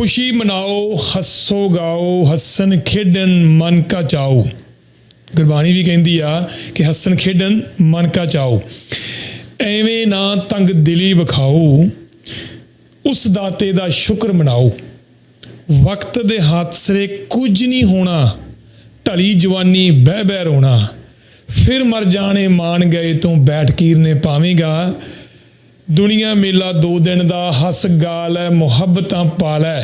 ਖੁਸ਼ੀ ਮਨਾਓ, ਹੱਸੋ ਗਾਓ, ਹੱਸਣ ਖੇਡਣ ਮਨ ਕਾ ਚਾਓ। ਗੁਰਬਾਣੀ ਵੀ ਕਹਿੰਦੀ ਆ ਕਿ ਹੱਸਣ ਖੇਡਣ ਮਨ ਕਾ ਚਾਓ। ਐਵੇਂ ਨਾ ਤੰਗ ਦਿਲੀ ਵਿਖਾਓ, ਉਸ ਦਾਤੇ ਦਾ ਸ਼ੁਕਰ ਮਨਾਓ। ਵਕਤ ਦੇ ਹਾਦਸੇ ਕੁਝ ਨਹੀਂ ਹੋਣਾ, ਢਲੀ ਜਵਾਨੀ ਬਹਿ ਬਹਿ ਰੋਣਾ। ਫਿਰ ਮਰ ਜਾਣੇ ਮਾਨ ਗਏ ਤੋਂ ਬੈਠ ਕੀਰਨੇ ਪਾਵੇਂਗਾ ਦੁਨੀਆ ਮੇਲਾ ਦੋ ਦਿਨ ਦਾ, ਹੱਸ ਗਾਲ ਹੈ ਮੁਹੱਬਤਾਂ ਪਾਲੈ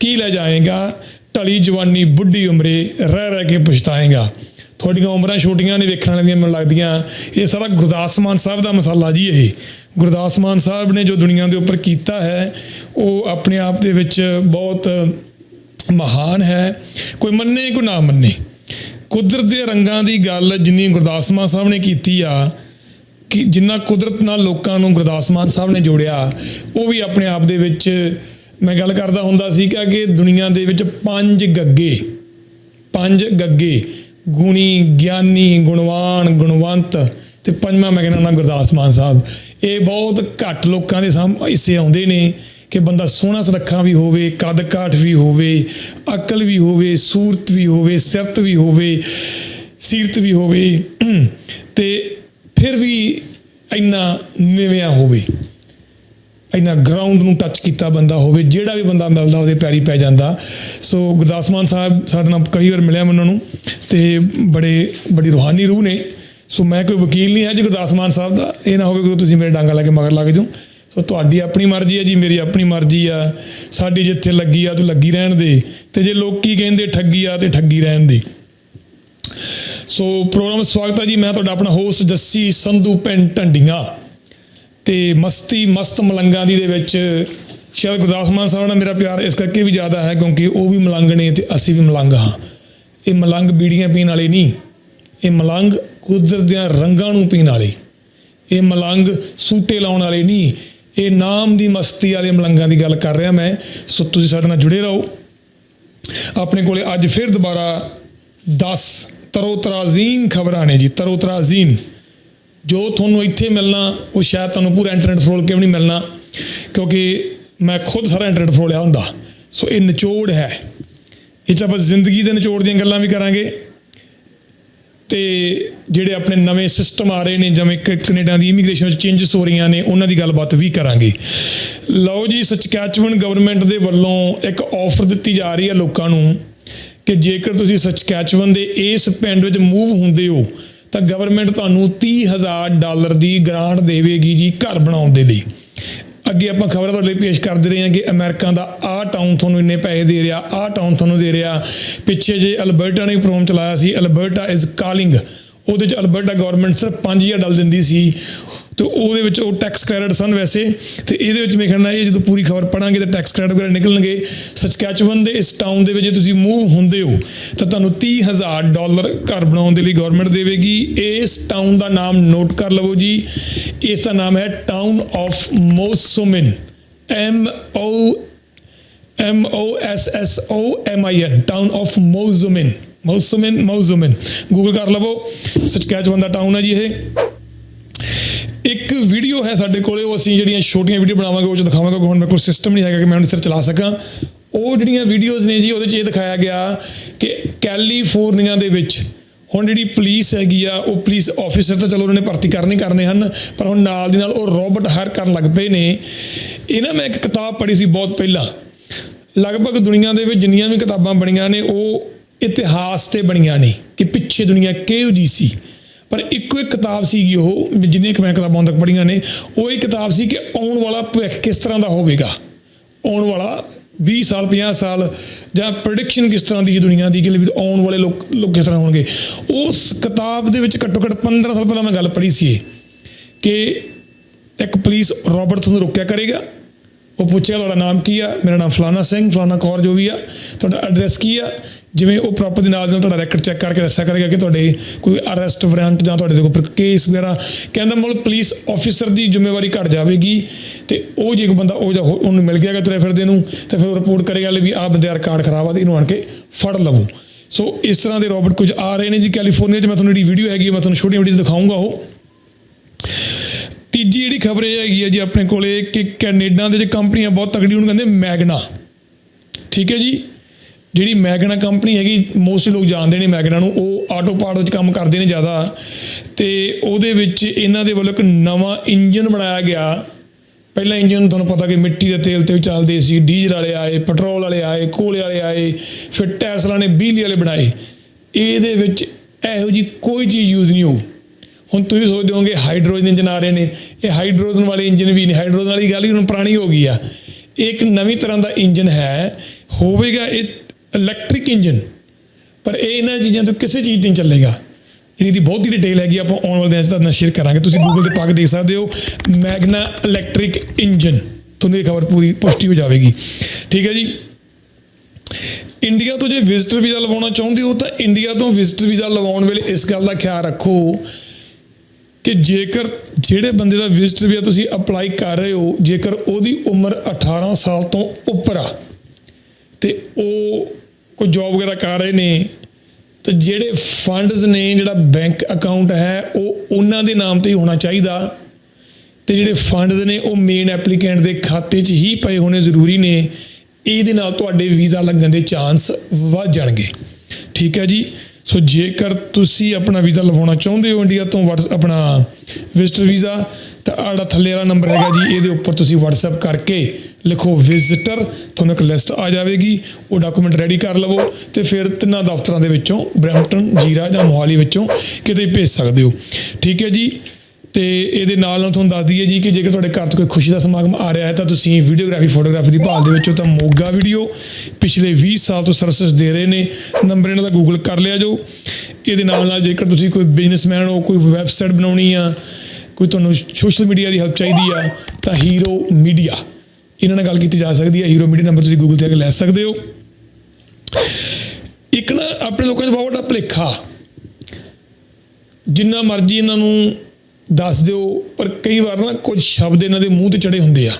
ਕੀ ਲੈ ਜਾਏਗਾ? ਢਲੀ ਜਵਾਨੀ ਬੁੱਢੀ ਉਮਰੇ ਰਹਿ ਰਹਿ ਕੇ ਪਛਤਾਏਗਾ। ਤੁਹਾਡੀਆਂ ਉਮਰਾਂ ਛੋਟੀਆਂ ਨੇ ਵੇਖਣ ਵਾਲੀਆਂ ਮੈਨੂੰ ਲੱਗਦੀਆਂ। ਇਹ ਸਾਰਾ ਗੁਰਦਾਸ ਮਾਨ ਸਾਹਿਬ ਦਾ ਮਸਾਲਾ ਜੀ ਇਹ। ਗੁਰਦਾਸ ਮਾਨ ਸਾਹਿਬ ਨੇ ਜੋ ਦੁਨੀਆ ਦੇ ਉੱਪਰ ਕੀਤਾ ਹੈ, ਉਹ ਆਪਣੇ ਆਪ ਦੇ ਵਿੱਚ ਬਹੁਤ ਮਹਾਨ ਹੈ। ਕੋਈ ਮੰਨੇ, ਕੋਈ ਨਾ ਮੰਨੇ। ਕੁਦਰਤ ਦੇ ਰੰਗਾਂ ਦੀ ਗੱਲ ਜਿੰਨੀ ਗੁਰਦਾਸ ਮਾਨ ਸਾਹਿਬ ਨੇ ਕੀਤੀ ਆ ਕਿ ਜਿੰਨਾ ਕੁਦਰਤ ਨਾਲ ਲੋਕਾਂ ਨੂੰ ਗੁਰਦਾਸ ਮਾਨ ਸਾਹਿਬ ਨੇ ਜੋੜਿਆ, ਉਹ ਵੀ ਆਪਣੇ ਆਪ ਦੇ ਵਿੱਚ ਮੈਂ ਗੱਲ ਕਰਦਾ ਹੁੰਦਾ ਸੀ ਕਿ ਦੁਨੀਆ ਦੇ ਵਿੱਚ ਪੰਜ ਗੱਗੇ ਪੰਜ ਗੱਗੇ, ਗੁਣੀ, ਗਿਆਨੀ, ਗੁਣਵਾਨ, ਗੁਣਵੰਤ ਤੇ ਪੰਜਵਾਂ ਮੈਂ ਕਹਿੰਦਾ ਨਾ ਗੁਰਦਾਸ ਮਾਨ ਸਾਹਿਬ। ਇਹ ਬਹੁਤ ਘੱਟ ਲੋਕਾਂ ਦੇ ਸਾਹਮਣੇ ਹਿੱਸੇ ਆਉਂਦੇ ਨੇ ਕਿ ਬੰਦਾ ਸੋਹਣਾ ਸੁਰੱਖਾ ਵੀ ਹੋਵੇ ਕੱਦ ਕਾਠ ਵੀ ਹੋਵੇ, ਅਕਲ ਵੀ ਹੋਵੇ, ਸੂਰਤ ਵੀ ਹੋਵੇ, ਸਿਰਤ ਵੀ ਹੋਵੇ, ਸੀਰਤ ਵੀ ਹੋਵੇ। ਤੇ ਫਿਰ ਵੀ ਇੰਨਾ ਨਿਵਿਆ ਹੋਵੇ, ਇੰਨਾ ਗਰਾਊਂਡ ਨੂੰ ਟੱਚ ਕੀਤਾ ਬੰਦਾ ਹੋਵੇ, ਜਿਹੜਾ ਵੀ ਬੰਦਾ ਮਿਲਦਾ ਉਹਦੇ ਪੈਰੀ ਪੈ ਜਾਂਦਾ। ਸੋ ਗੁਰਦਾਸ ਮਾਨ ਸਾਹਿਬ ਸਾਡੇ ਨਾਲ ਕਈ ਵਾਰ ਮਿਲਿਆ ਮੈਂ ਉਹਨਾਂ ਨੂੰ ਤੇ ਬੜੇ, ਬੜੀ ਰੂਹਾਨੀ ਰੂਹ ਨੇ। ਸੋ ਮੈਂ ਕੋਈ ਵਕੀਲ ਨਹੀਂ ਹੈ ਜੀ ਗੁਰਦਾਸ ਮਾਨ ਸਾਹਿਬ ਦਾ। ਇਹ ਨਾ ਹੋਵੇ ਕਿ ਤੁਸੀਂ ਮੇਰੇ ਡਾਂਗਾ ਲਾ ਕੇ ਮਗਰ ਲੱਗ ਜਾਓ। ਸੋ ਤੁਹਾਡੀ ਆਪਣੀ ਮਰਜ਼ੀ ਹੈ ਜੀ, ਮੇਰੀ ਆਪਣੀ ਮਰਜ਼ੀ ਆ। ਸਾਡੀ ਜਿੱਥੇ ਲੱਗੀ ਆ ਤੂੰ ਲੱਗੀ ਰਹਿਣ ਦੇ। ਤੇ ਜੇ ਲੋਕੀ ਕਹਿੰਦੇ, ਠੱਗੀ ਆ ਤੇ ਠੱਗੀ ਰਹਿਣ ਦੇ। ਸੋ ਪ੍ਰੋਗਰਾਮ ਸਵਾਗਤ ਹੈ ਜੀ। ਮੈਂ ਤੁਹਾਡਾ ਆਪਣਾ ਹੋਸਟ ਜੱਸੀ ਸੰਧੂ ਪਿੰਡ ਢੰਡੀਆਂ ਤੇ ਮਸਤੀ ਮਸਤ ਮਲੰਗਾਂ ਦੀ ਦੇ ਵਿੱਚ ਸ਼ਾਇਦ ਗੁਰਦਾਸ ਮਾਨ ਸਾਹਿਬ ਨਾਲ ਮੇਰਾ ਪਿਆਰ ਇਸ ਕਰਕੇ ਵੀ ਜ਼ਿਆਦਾ ਹੈ ਕਿਉਂਕਿ ਉਹ ਵੀ ਮਲੰਗ ਨੇ ਤੇ ਅਸੀਂ ਵੀ ਮਲੰਗ ਹਾਂ। ਇਹ ਮਲੰਗ ਬੀੜੀਆਂ ਪੀਣ ਵਾਲੇ ਨਹੀਂ। ਇਹ ਮਲੰਗ ਕੁਦਰਤ ਦੀਆਂ ਰੰਗਾਂ ਨੂੰ ਪੀਣ ਵਾਲੇ। ਇਹ ਮਲੰਗ ਸੂਟੇ ਲਾਉਣ ਵਾਲੇ ਨਹੀਂ। ਇਹ ਨਾਮ ਦੀ ਮਸਤੀ ਵਾਲੇ ਮਲੰਗਾਂ ਦੀ ਗੱਲ ਕਰ ਰਿਹਾ ਮੈਂ। ਸੋ ਤੁਸੀਂ ਸਾਡੇ ਨਾਲ ਜੁੜੇ ਰਹੋ। ਆਪਣੇ ਕੋਲੇ ਅੱਜ ਫਿਰ ਦੁਬਾਰਾ 10 ਤਰੋਤਰਾਜ਼ੀਨ ਖਬਰਾਂ ਨੇ ਜੀ, ਤਰੋਤਰਾਜ਼ੀਨ। ਜੋ ਤੁਹਾਨੂੰ ਇੱਥੇ ਮਿਲਣਾ, ਉਹ ਸ਼ਾਇਦ ਤੁਹਾਨੂੰ ਪੂਰਾ ਇੰਟਰਨੈਟ ਫਰੋਲ ਕੇ ਵੀ ਨਹੀਂ ਮਿਲਣਾ? ਕਿਉਂਕਿ ਮੈਂ ਖੁਦ ਸਾਰਾ ਇੰਟਰਨੈਟ ਫਰੋਲਿਆ ਹੁੰਦਾ। ਸੋ ਇਹ ਨਿਚੋੜ ਹੈ। ਇਹ 'ਚ ਆਪਾਂ ਜ਼ਿੰਦਗੀ ਦੇ ਨਿਚੋੜ ਦੀਆਂ ਗੱਲਾਂ ਵੀ ਕਰਾਂਗੇ। ਤੇ ਜਿਹੜੇ ਆਪਣੇ ਨਵੇਂ ਸਿਸਟਮ ਆ ਰਹੇ ਨੇ, ਜਿਵੇਂ ਕਿ ਕੈਨੇਡਾ ਦੀ ਇਮੀਗ੍ਰੇਸ਼ਨ ਵਿੱਚ ਚੇਂਜਸ ਹੋ ਰਹੀਆਂ ਨੇ, ਉਹਨਾਂ ਦੀ ਗੱਲਬਾਤ ਵੀ ਕਰਾਂਗੇ। ਲਓ ਜੀ ਸਚਕੈਚਵਨ ਗਵਰਨਮੈਂਟ ਦੇ ਵੱਲੋਂ ਇੱਕ ਆਫਰ ਦਿੱਤੀ ਜਾ ਰਹੀ ਹੈ ਲੋਕਾਂ ਨੂੰ। ਕਿ ਜੇਕਰ ਤੁਸੀਂ ਸਚਕੈਚਵਨ ਦੇ ਇਸ ਪਿੰਡ ਵਿੱਚ ਮੂਵ ਹੁੰਦੇ ਹੋ, ਤਾਂ ਗਵਰਨਮੈਂਟ ਤੁਹਾਨੂੰ 30000 ਡਾਲਰ ਦੀ ਗ੍ਰਾਂਟ ਦੇਵੇਗੀ ਜੀ ਘਰ ਬਣਾਉਣ ਦੇ ਲਈ। ਅੱਗੇ ਆਪਾਂ ਖਬਰ ਤੁਹਾਡੇ ਲਈ ਪੇਸ਼ ਕਰਦੇ ਰਹੇ ਹਾਂ ਕਿ ਅਮਰੀਕਾ ਦਾ ਆਹ ਟਾਊਨ ਤੁਹਾਨੂੰ ਇੰਨੇ ਪੈਸੇ ਦੇ ਰਿਹਾ, ਆਹ ਟਾਊਨ ਤੁਹਾਨੂੰ ਦੇ ਰਿਹਾ। ਪਿੱਛੇ ਜੇ ਅਲਬਰਟਾ ਨੇ ਪ੍ਰੋਗਰਾਮ ਚਲਾਇਆ ਸੀ, ਅਲਬਰਟਾ ਇਜ਼ ਕਾਲਿੰਗ ਉਹਦੇ ਚ ਅਲਬਰਟਾ ਗਵਰਨਮੈਂਟ ਸਿਰਫ 5000 ਡਾਲਰ ਦਿੰਦੀ ਸੀ। ਤੇ ਉਹਦੇ ਵਿੱਚ ਉਹ ਟੈਕਸ ਕ੍ਰੈਡਿਟ ਸਨ ਵੈਸੇ, ਤੇ ਇਹਦੇ ਵਿੱਚ ਮੈਂ ਕਹਿੰਦਾ ਇਹ ਜਦੋਂ ਪੂਰੀ ਖਬਰ ਪੜਾਂਗੇ ਤਾਂ ਟੈਕਸ ਕ੍ਰੈਡਿਟ ਵਗੈਰਾ ਨਿਕਲਣਗੇ ਸਚਕੈਚਵਨ ਦੇ ਇਸ ਟਾਊਨ ਦੇ ਵਿੱਚ ਜੇ ਤੁਸੀਂ ਮੂਵ ਹੁੰਦੇ ਹੋ, ਤਾਂ ਤੁਹਾਨੂੰ 30000 ਡਾਲਰ ਘਰ ਬਣਾਉਣ ਦੇ ਲਈ ਗਵਰਨਮੈਂਟ ਦੇਵੇਗੀ। ਇਸ ਟਾਊਨ ਦਾ ਨਾਮ ਨੋਟ ਕਰ ਲਵੋ ਜੀ। ਇਸ ਦਾ ਨਾਮ ਹੈ town of Moosomin M O M O S S O M I N town of Moosomin Moosomin Moosomin Google ਕਰ ਲਵੋ। ਸਚਕੈਚਵਨ ਦਾ ਟਾਊਨ ਹੈ ਜੀ ਇਹ। ਇੱਕ ਵੀਡੀਓ ਹੈ ਸਾਡੇ ਕੋਲੇ, ਉਹ ਅਸੀਂ ਜਿਹੜੀਆਂ ਛੋਟੀਆਂ ਵੀਡੀਓ ਬਣਾਵਾਂਗੇ, ਉਹ ਚ ਦਿਖਾਵਾਂਗੇ ਹੁਣ ਮੇਰੇ ਕੋਲ ਸਿਸਟਮ ਨਹੀਂ ਹੈਗਾ ਕਿ ਮੈਂ ਉਹਨੂੰ ਸਿਰ ਚਲਾ ਸਕਾਂ। ਉਹ ਜਿਹੜੀਆਂ ਵੀਡੀਓਜ਼ ਨੇ ਜੀ, ਉਹਦੇ ਚ ਇਹ ਦਿਖਾਇਆ ਗਿਆ ਕਿ ਕੈਲੀਫੋਰਨੀਆ ਦੇ ਵਿੱਚ ਹੁਣ ਜਿਹੜੀ ਪੁਲਿਸ ਹੈਗੀ ਆ, ਉਹ ਪੁਲਿਸ ਆਫੀਸਰ ਤਾਂ ਚਲੋ ਉਹਨਾਂ ਨੇ ਭਰਤੀ ਕਰਨੇ ਕਰਨੇ ਹਨ, ਪਰ ਹੁਣ ਨਾਲ ਦੀ ਨਾਲ ਉਹ ਰੋਬਟ ਹਾਇਰ ਕਰਨ ਲੱਗ ਪਏ ਨੇ। ਇਹ ਨਾ ਮੈਂ ਇੱਕ ਕਿਤਾਬ ਪੜ੍ਹੀ ਸੀ ਬਹੁਤ ਪਹਿਲਾਂ। ਲਗਭਗ ਦੁਨੀਆ ਦੇ ਵਿੱਚ ਜਿੰਨੀਆਂ ਵੀ ਕਿਤਾਬਾਂ ਬਣੀਆਂ ਨੇ, ਉਹ ਇਤਿਹਾਸ ਤੇ ਬਣੀਆਂ ਨੇ ਕਿ ਪਿੱਛੇ ਦੁਨੀਆ ਕਿਹੋ ਜੀ ਸੀ। ਪਰ ਇੱਕੋ ਇੱਕ ਕਿਤਾਬ ਸੀਗੀ ਉਹ ਜਿੰਨੇ ਕਿ ਮੈਂ ਕਿਤਾਬਾਂ ਤੱਕ ਪੜ੍ਹੀਆਂ ਨੇ, ਉਹ ਇਹ ਕਿਤਾਬ ਸੀ ਕਿ ਆਉਣ ਵਾਲਾ ਭਵਿੱਖ ਕਿਸ ਤਰ੍ਹਾਂ ਦਾ ਹੋਵੇਗਾ? ਆਉਣ ਵਾਲਾ 20 ਸਾਲ 50 ਸਾਲ ਜਾਂ ਪ੍ਰੈਡਿਕਸ਼ਨ ਕਿਸ ਤਰ੍ਹਾਂ ਦੀ ਹੈ ਦੁਨੀਆ ਦੀ ਕਿ ਆਉਣ ਵਾਲੇ ਲੋਕ ਲੋਕ ਕਿਸ ਤਰ੍ਹਾਂ ਹੋਣਗੇ? ਉਸ ਕਿਤਾਬ ਦੇ ਵਿੱਚ ਘੱਟੋ ਘੱਟ 15 ਸਾਲ ਪਹਿਲਾਂ ਮੈਂ ਗੱਲ ਪੜ੍ਹੀ ਸੀ ਕਿ ਇੱਕ ਪੁਲਿਸ ਰੋਬਰਟ ਨੂੰ ਰੋਕਿਆ ਕਰੇਗਾ ਉਹ ਪੁੱਛਿਆ, ਤੁਹਾਡਾ ਨਾਮ ਕੀ ਆ? ਮੇਰਾ ਨਾਮ ਫਲਾਨਾ ਸਿੰਘ, ਫਲਾਨਾ ਕੌਰ ਜੋ ਵੀ ਆ। ਤੁਹਾਡਾ ਐਡਰੈਸ ਕੀ ਆ? ਜਿਵੇਂ ਉਹ ਪ੍ਰੋਪਰ ਦੇ ਨਾਲ ਨਾਲ ਤੁਹਾਡਾ ਰੈਕਡ ਚੈੱਕ ਕਰਕੇ ਦੱਸਿਆ ਕਰੇਗਾ ਕਿ ਤੁਹਾਡੇ ਕੋਈ ਅਰੈਸਟ ਵਾਰੰਟ ਜਾਂ ਤੁਹਾਡੇ ਦੇ ਕੋਲ ਕੇਸ ਵਗੈਰਾ। ਕਹਿੰਦਾ ਮਤਲਬ ਪੁਲਿਸ ਆਫੀਸਰ ਦੀ ਜ਼ਿੰਮੇਵਾਰੀ ਘਟ ਜਾਵੇਗੀ। ਤੇ ਉਹ ਜੇ ਇੱਕ ਬੰਦਾ ਉਹ ਜਾਂ ਹੋ- ਉਹਨੂੰ ਮਿਲ ਗਿਆਗਾ ਤੁਰੇ ਫਿਰਦੇ ਨੂੰ, ਤੇ ਫਿਰ ਉਹ ਰਿਪੋਰਟ ਕਰੇਗਾ ਲੈ ਵੀ ਆਹ ਬੰਦੇ ਦਾ ਰਿਕਾਰਡ ਖਰਾਬ ਆ ਤੇ ਇਹਨੂੰ ਆਣ ਕੇ ਫੜ ਲਵੋ। ਸੋ ਇਸ ਤਰ੍ਹਾਂ ਦੇ ਰੋਬਟ ਕੁਝ ਆ ਰਹੇ ਨੇ ਜੀ ਕੈਲੀਫੋਰਨੀਆ 'ਚ। ਮੈਂ ਤੁਹਾਨੂੰ ਜਿਹੜੀ ਵੀਡੀਓ ਹੈਗੀ ਮੈਂ ਤੁਹਾਨੂੰ ਛੋਟੀਆਂ ਵੀਡੀਓ ਦਿਖਾਊਂਗਾ ਉਹ। ਤੀਜੀ ਜਿਹੜੀ ਖਬਰ ਇਹ ਹੈਗੀ ਹੈ ਜੀ ਆਪਣੇ ਕੋਲੇ ਕਿ ਕੈਨੇਡਾ ਦੇ ਵਿੱਚ ਕੰਪਨੀਆਂ ਬਹੁਤ ਤਕੜੀ ਉਹਨੂੰ ਕਹਿੰਦੇ ਮੈਗਨਾ। ਠੀਕ ਹੈ ਜੀ? ਜਿਹੜੀ ਮੈਗਨਾ ਕੰਪਨੀ ਹੈਗੀ ਮੋਸਟ ਲੋਕ ਜਾਣਦੇ ਨੇ ਮੈਗਨਾ ਨੂੰ, ਉਹ ਆਟੋ ਪਾਰਟ ਵਿੱਚ ਕੰਮ ਕਰਦੇ ਨੇ ਜ਼ਿਆਦਾ। ਤੇ ਉਹਦੇ ਵਿੱਚ ਇਹਨਾਂ ਦੇ ਵੱਲੋਂ ਇੱਕ ਨਵਾਂ ਇੰਜਨ ਬਣਾਇਆ ਗਿਆ। ਪਹਿਲਾਂ ਇੰਜਨ ਤੁਹਾਨੂੰ ਪਤਾ ਕਿ ਮਿੱਟੀ ਦੇ ਤੇਲ ਤੇ ਚੱਲਦੇ ਸੀ, ਡੀਜ਼ਲ ਵਾਲੇ ਆਏ, ਪੈਟਰੋਲ ਵਾਲੇ ਆਏ, ਕੋਲੇ ਵਾਲੇ ਆਏ, ਫਿਰ ਟੈਸਲਾ ਨੇ ਬਿਜਲੀ ਵਾਲੇ ਬਣਾਏ। ਇਹਦੇ ਵਿੱਚ ਇਹੋ ਜੀ ਕੋਈ ਚੀਜ਼ ਯੂਜ਼ ਨਹੀਂ ਹੋਊ। ਹੁਣ ਤੁਸੀਂ ਸੋਚਦੇ ਹੋਗੇ ਹਾਈਡਰੋਜਨ ਇੰਜਨ ਆ ਰਹੇ ਨੇ, ਇਹ ਹਾਈਡਰੋਜਨ ਵਾਲੇ ਇੰਜਨ ਵੀ ਨਹੀਂ ਹਾਈਡਰੋਜਨ ਵਾਲੀ ਗੱਲ ਹੀ ਹੁਣ ਪੁਰਾਣੀ ਹੋ ਗਈ ਆ। ਇਹ ਇੱਕ ਨਵੀਂ ਤਰ੍ਹਾਂ ਦਾ ਇੰਜਨ ਹੈ, ਹੋਵੇਗਾ ਇਹ ਇਲੈਕਟ੍ਰਿਕ ਇੰਜਨ, ਪਰ ਇਹ ਇਹਨਾਂ ਚੀਜ਼ਾਂ ਤੋਂ ਕਿਸੇ ਚੀਜ਼ ਤੇ ਨਹੀਂ ਚੱਲੇਗਾ। ਜਿਹੜੀ ਬਹੁਤ ਹੀ ਡਿਟੇਲ ਹੈਗੀ, ਆਪਾਂ ਆਉਣ ਵਾਲੇ ਦਿਨਾਂ 'ਚ ਤੁਹਾਡੇ ਨਾਲ ਸ਼ੇਅਰ ਕਰਾਂਗੇ। ਤੁਸੀਂ ਗੂਗਲ ਤੇ ਪਾ ਕੇ ਦੇਖ ਸਕਦੇ ਹੋ ਮੈਗਨਾ ਇਲੈਕਟ੍ਰਿਕ ਇੰਜਨ ਤੁਹਾਨੂੰ ਇਹ ਖਬਰ ਪੂਰੀ ਪੁਸ਼ਟੀ ਹੋ ਜਾਵੇਗੀ। ਠੀਕ ਹੈ ਜੀ? ਇੰਡੀਆ ਤੋਂ ਜੇ ਵਿਜ਼ਟਰ ਵੀਜ਼ਾ ਲਵਾਉਣਾ ਚਾਹੁੰਦੇ ਹੋ, ਤਾਂ ਇੰਡੀਆ ਤੋਂ ਵਿਜ਼ਟਰ ਵੀਜ਼ਾ ਲਵਾਉਣ ਵੇਲੇ ਇਸ ਗੱਲ ਦਾ ਖਿਆਲ ਰੱਖੋ ਕਿ ਜੇਕਰ ਜਿਹੜੇ ਬੰਦੇ ਦਾ ਵਿਜ਼ਟਰ ਵੀਜ਼ਾ ਤੁਸੀਂ ਅਪਲਾਈ ਕਰ ਰਹੇ ਹੋ, ਜੇਕਰ ਉਹਦੀ ਉਮਰ 18 ਸਾਲ ਤੋਂ ਉੱਪਰ ਆ, ਤੇ ਉਹ ਕੋਈ ਜੌਬ ਵਗੈਰਾ ਕਰ ਰਹੇ ਨੇ, ਤੇ ਜਿਹੜੇ ਫੰਡਸ ਨੇ, ਜਿਹੜਾ ਬੈਂਕ ਅਕਾਊਂਟ ਹੈ, ਉਹ ਉਹਨਾਂ ਦੇ ਨਾਮ ਤੇ ਹੀ ਹੋਣਾ ਚਾਹੀਦਾ। ਤੇ ਜਿਹੜੇ ਫੰਡਸ ਨੇ, ਉਹ ਮੇਨ ਐਪਲੀਕੈਂਟ ਦੇ ਖਾਤੇ 'ਚ ਹੀ ਪਏ ਹੋਣੇ ਜ਼ਰੂਰੀ ਨੇ। ਇਹਦੇ ਨਾਲ ਤੁਹਾਡੇ ਵੀਜ਼ਾ ਲੱਗਣ ਦੇ ਚਾਂਸ ਵੱਧ ਜਾਣਗੇ। ਠੀਕ ਹੈ ਜੀ? ਸੋ ਜੇਕਰ ਤੁਸੀਂ ਆਪਣਾ ਵੀਜ਼ਾ ਲਵਾਉਣਾ ਚਾਹੁੰਦੇ ਹੋ ਇੰਡੀਆ ਤੋਂ WhatsApp, ਆਪਣਾ ਵਿਜ਼ਟਰ ਵੀਜ਼ਾ, ਤਾਂ ਆੜਾ ਥੱਲੇ ਵਾਲਾ ਨੰਬਰ ਹੈਗਾ ਜੀ, ਇਹਦੇ ਉੱਪਰ ਤੁਸੀਂ WhatsApp ਕਰਕੇ ਲਿਖੋ ਵਿਜ਼ਟਰ ਤੁਹਾਨੂੰ ਇੱਕ ਲਿਸਟ ਆ ਜਾਵੇਗੀ, ਉਹ ਡਾਕੂਮੈਂਟ ਰੈਡੀ ਕਰ ਲਵੋ ਤੇ ਫਿਰ ਤਿੰਨਾਂ ਦਫ਼ਤਰਾਂ ਦੇ ਵਿੱਚੋਂ ਬਰੈਂਪਟਨ, ਜੀਰਾ ਜਾਂ ਮੋਹਾਲੀ ਵਿੱਚੋਂ ਕਿਤੇ ਭੇਜ ਸਕਦੇ ਹੋ। ਠੀਕ ਹੈ ਜੀ? ਤੇ ਇਹਦੇ ਨਾਲ ਨਾਲ ਤੁਹਾਨੂੰ ਦੱਸ ਦਈਏ ਜੀ ਕਿ ਜੇਕਰ ਤੁਹਾਡੇ ਘਰ 'ਚ ਕੋਈ ਖੁਸ਼ੀ ਦਾ ਸਮਾਗਮ ਆ ਰਿਹਾ ਹੈ ਤਾਂ ਤੁਸੀਂ ਵੀਡੀਓਗ੍ਰਾਫੀ ਫੋਟੋਗ੍ਰਾਫੀ ਦੀ ਭਾਲ ਦੇ ਵਿੱਚ ਹੋ ਤਾਂ ਮੋਗਾ ਵੀਡੀਓ ਪਿਛਲੇ 20 ਸਾਲ ਤੋਂ ਸਰਵਿਸ ਦੇ ਰਹੇ ਨੇ। ਨੰਬਰ ਇਹਨਾਂ ਦਾ ਗੂਗਲ ਕਰ ਲਿਆ ਜੋ ਇਹਦੇ ਨਾਲ ਨਾਲ ਜੇਕਰ ਤੁਸੀਂ ਕੋਈ ਬਿਜ਼ਨਸਮੈਨ ਹੋ, ਕੋਈ ਵੈਬਸਾਈਟ ਬਣਾਉਣੀ ਆ, ਕੋਈ ਤੁਹਾਨੂੰ ਸੋਸ਼ਲ ਮੀਡੀਆ ਦੀ ਹੈਲਪ ਚਾਹੀਦੀ ਆ, ਤਾਂ ਹੀਰੋ ਮੀਡੀਆ ਇਹਨਾਂ ਨਾਲ ਗੱਲ ਕੀਤੀ ਜਾ ਸਕਦੀ ਹੈ ਹੀਰੋ ਮੀਡੀਆ ਨੰਬਰ ਤੁਸੀਂ ਗੂਗਲ ਤੇ ਆ ਕੇ ਲੈ ਸਕਦੇ ਹੋ। ਇੱਕ ਨਾ ਆਪਣੇ ਲੋਕਾਂ 'ਚ ਬਹੁਤ ਵੱਡਾ ਭੁਲੇਖਾ ਜਿੰਨਾ ਮਰਜ਼ੀ ਇਹਨਾਂ ਨੂੰ ਦੱਸ ਦਿਓ, ਪਰ ਕਈ ਵਾਰ ਨਾ ਕੁਝ ਸ਼ਬਦ ਇਹਨਾਂ ਦੇ ਮੂੰਹ ਤੇ ਚੜੇ ਹੁੰਦੇ ਆ।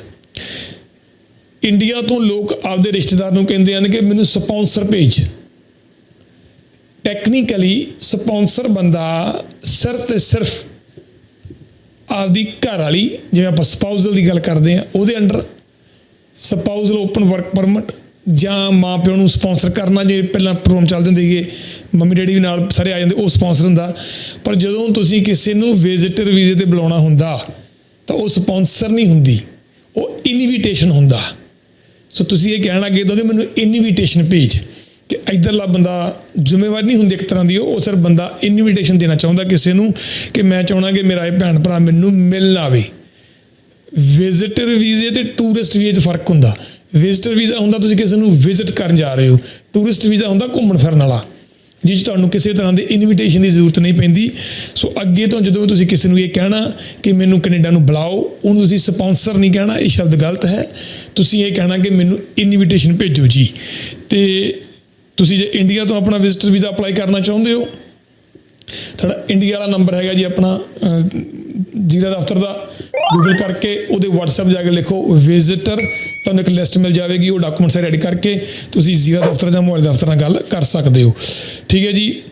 ਇੰਡੀਆ ਤੋਂ ਲੋਕ ਆਪਦੇ ਰਿਸ਼ਤੇਦਾਰ ਨੂੰ ਕਹਿੰਦੇ ਹਨ ਕਿ ਮੈਨੂੰ ਸਪਾਂਸਰ ਭੇਜ। ਟੈਕਨੀਕਲੀ ਸਪਾਂਸਰ ਬੰਦਾ ਸਿਰਫ ਤੇ ਸਿਰਫ ਆਪਦੀ ਘਰ ਵਾਲੀ, ਜਿਵੇਂ ਆਪਾਂ ਸਪਾਊਸਲ ਦੀ ਗੱਲ ਕਰਦੇ ਆ ਉਹਦੇ under spousal open work permit ਜਾਂ ਮਾਂ ਪਿਓ ਨੂੰ ਸਪਾਂਸਰ ਕਰਨਾ ਜੇ ਪਹਿਲਾਂ ਪ੍ਰੋਗਰਾਮ ਚੱਲਦੇ ਹੁੰਦੇ ਸੀਗੇ, ਮੰਮੀ ਡੈਡੀ ਵੀ ਨਾਲ ਸਾਰੇ ਆ ਜਾਂਦੇ, ਉਹ ਸਪਾਂਸਰ ਹੁੰਦਾ। ਪਰ ਜਦੋਂ ਤੁਸੀਂ ਕਿਸੇ ਨੂੰ ਵਿਜ਼ਿਟਰ ਵੀਜ਼ੇ ਤੇ ਬੁਲਾਉਣਾ ਹੁੰਦਾ, ਤਾਂ ਉਹ ਸਪਾਂਸਰ ਨਹੀਂ ਹੁੰਦੀ। ਉਹ ਇਨਵੀਟੇਸ਼ਨ ਹੁੰਦਾ। ਸੋ ਤੁਸੀਂ ਇਹ ਕਹਿਣ ਲੱਗੇ ਦੋਗੇ, ਮੈਨੂੰ ਇਨਵੀਟੇਸ਼ਨ ਭੇਜ। ਕਿ ਇਧਰਲਾ ਬੰਦਾ ਜ਼ਿੰਮੇਵਾਰ ਨਹੀਂ ਹੁੰਦੀ ਇੱਕ ਤਰ੍ਹਾਂ ਦੀ, ਉਹ ਸਿਰਫ ਬੰਦਾ ਇਨਵੀਟੇਸ਼ਨ ਦੇਣਾ ਚਾਹੁੰਦਾ ਕਿਸੇ ਨੂੰ ਕਿ ਮੈਂ ਚਾਹਣਾ ਕਿ ਮੇਰਾ ਇਹ ਭੈਣ ਭਰਾ ਮੈਨੂੰ ਮਿਲਣ ਆਵੇ। ਵਿਜ਼ਿਟਰ ਵੀਜ਼ੇ ਤੇ ਟੂਰਿਸਟ ਵੀਜ਼ੇ 'ਚ ਫ਼ਰਕ ਹੁੰਦਾ। ਵਿਜ਼ਿਟਰ ਵੀਜ਼ਾ ਹੁੰਦਾ ਤੁਸੀਂ ਕਿਸੇ ਨੂੰ ਵਿਜ਼ਿਟ ਕਰਨ ਜਾ ਰਹੇ ਹੋ। ਟੂਰਿਸਟ ਵੀਜ਼ਾ ਹੁੰਦਾ ਘੁੰਮਣ ਫਿਰਨ ਵਾਲਾ। ਜਿਸ ਤੁਹਾਨੂੰ ਕਿਸੇ ਤਰ੍ਹਾਂ ਦੇ ਇਨਵੀਟੇਸ਼ਨ ਦੀ ਜ਼ਰੂਰਤ ਨਹੀਂ ਪੈਂਦੀ। ਸੋ ਅੱਗੇ ਤੋਂ ਜਦੋਂ ਤੁਸੀਂ ਕਿਸੇ ਨੂੰ ਇਹ ਕਹਿਣਾ ਕਿ ਮੈਨੂੰ ਕੈਨੇਡਾ ਨੂੰ ਬੁਲਾਓ, ਉਹਨੂੰ ਤੁਸੀਂ ਸਪਾਂਸਰ ਨਹੀਂ ਕਹਿਣਾ, ਇਹ ਸ਼ਬਦ ਗਲਤ ਹੈ। ਤੁਸੀਂ ਇਹ ਕਹਿਣਾ ਕਿ ਮੈਨੂੰ ਇਨਵੀਟੇਸ਼ਨ ਭੇਜੋ ਜੀ। ਤੇ ਤੁਸੀਂ ਜੇ ਇੰਡੀਆ ਤੋਂ ਆਪਣਾ ਵਿਜ਼ਿਟਰ ਵੀਜ਼ਾ ਅਪਲਾਈ ਕਰਨਾ ਚਾਹੁੰਦੇ ਹੋ ਸਾਡਾ ਇੰਡੀਆ ਵਾਲਾ ਨੰਬਰ ਹੈਗਾ ਜੀ ਆਪਣਾ ਜ਼ੀਰਾ ਦਫ਼ਤਰ ਦਾ। ਗੂਗਲ ਕਰਕੇ ਉਹਦੇ WhatsApp ਜਾ ਕੇ ਲਿਖੋ ਵਿਜ਼ਿਟਰ ਤੁਹਾਨੂੰ ਇੱਕ ਲਿਸਟ ਮਿਲ ਜਾਵੇਗੀ, ਉਹ ਡਾਕੂਮੈਂਟਸ ਰੈਡੀ ਕਰਕੇ ਤੁਸੀਂ ਜ਼ੀਰਾ ਦਫ਼ਤਰ ਜਾਂ ਮੋਬਾਈਲ ਦਫ਼ਤਰ ਨਾਲ ਗੱਲ ਕਰ ਸਕਦੇ ਹੋ। ਠੀਕ ਹੈ ਜੀ।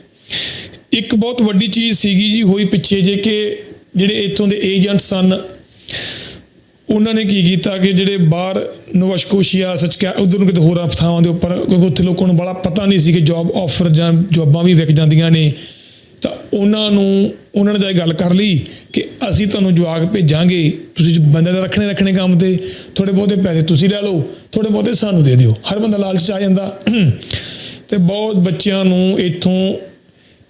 ਇੱਕ ਬਹੁਤ ਵੱਡੀ ਚੀਜ਼ ਸੀਗੀ ਜੀ, ਹੋਈ ਪਿੱਛੇ ਜੇ ਕਿ ਜਿਹੜੇ ਇੱਥੋਂ ਦੇ ਏਜੰਟ ਸਨ, ਉਹਨਾਂ ਨੇ ਕੀ ਕੀਤਾ ਕਿ ਜਿਹੜੇ ਬਾਹਰ ਨੋਵਸਕੋਸ਼ੀਆ ਸੱਚ ਉਧਰ ਨੂੰ ਕਿਤੇ ਹੋਰ ਥਾਵਾਂ ਦੇ ਉੱਪਰ, ਕਿਉਂਕਿ ਉੱਥੇ ਲੋਕਾਂ ਨੂੰ ਬੜਾ ਪਤਾ ਨਹੀਂ ਸੀ ਕਿ ਜੌਬ ਆਫਰ ਜਾਂ ਜੌਬਾਂ ਵੀ ਵਿਕ ਜਾਂਦੀਆਂ ਨੇ। ਤਾਂ ਉਹਨਾਂ ਨੂੰ, ਉਹਨਾਂ ਨੇ ਜਾ ਕੇ ਗੱਲ ਕਰ ਲਈ ਕਿ ਅਸੀਂ ਤੁਹਾਨੂੰ ਜਵਾਬ ਭੇਜਾਂਗੇ, ਤੁਸੀਂ ਬੰਦੇ ਦਾ ਰੱਖਣੇ ਰੱਖਣੇ ਕੰਮ ਤੇ ਥੋੜੇ ਬਹੁਤੇ ਪੈਸੇ ਤੁਸੀਂ ਲੈ ਲਓ ਥੋੜੇ ਬਹੁਤੇ ਸਾਨੂੰ ਦੇ ਦਿਓ। ਹਰ ਬੰਦਾ ਲਾਲਚ ਆ ਜਾਂਦਾ। ਤੇ ਬਹੁਤ ਬੱਚਿਆਂ ਨੂੰ ਇੱਥੋਂ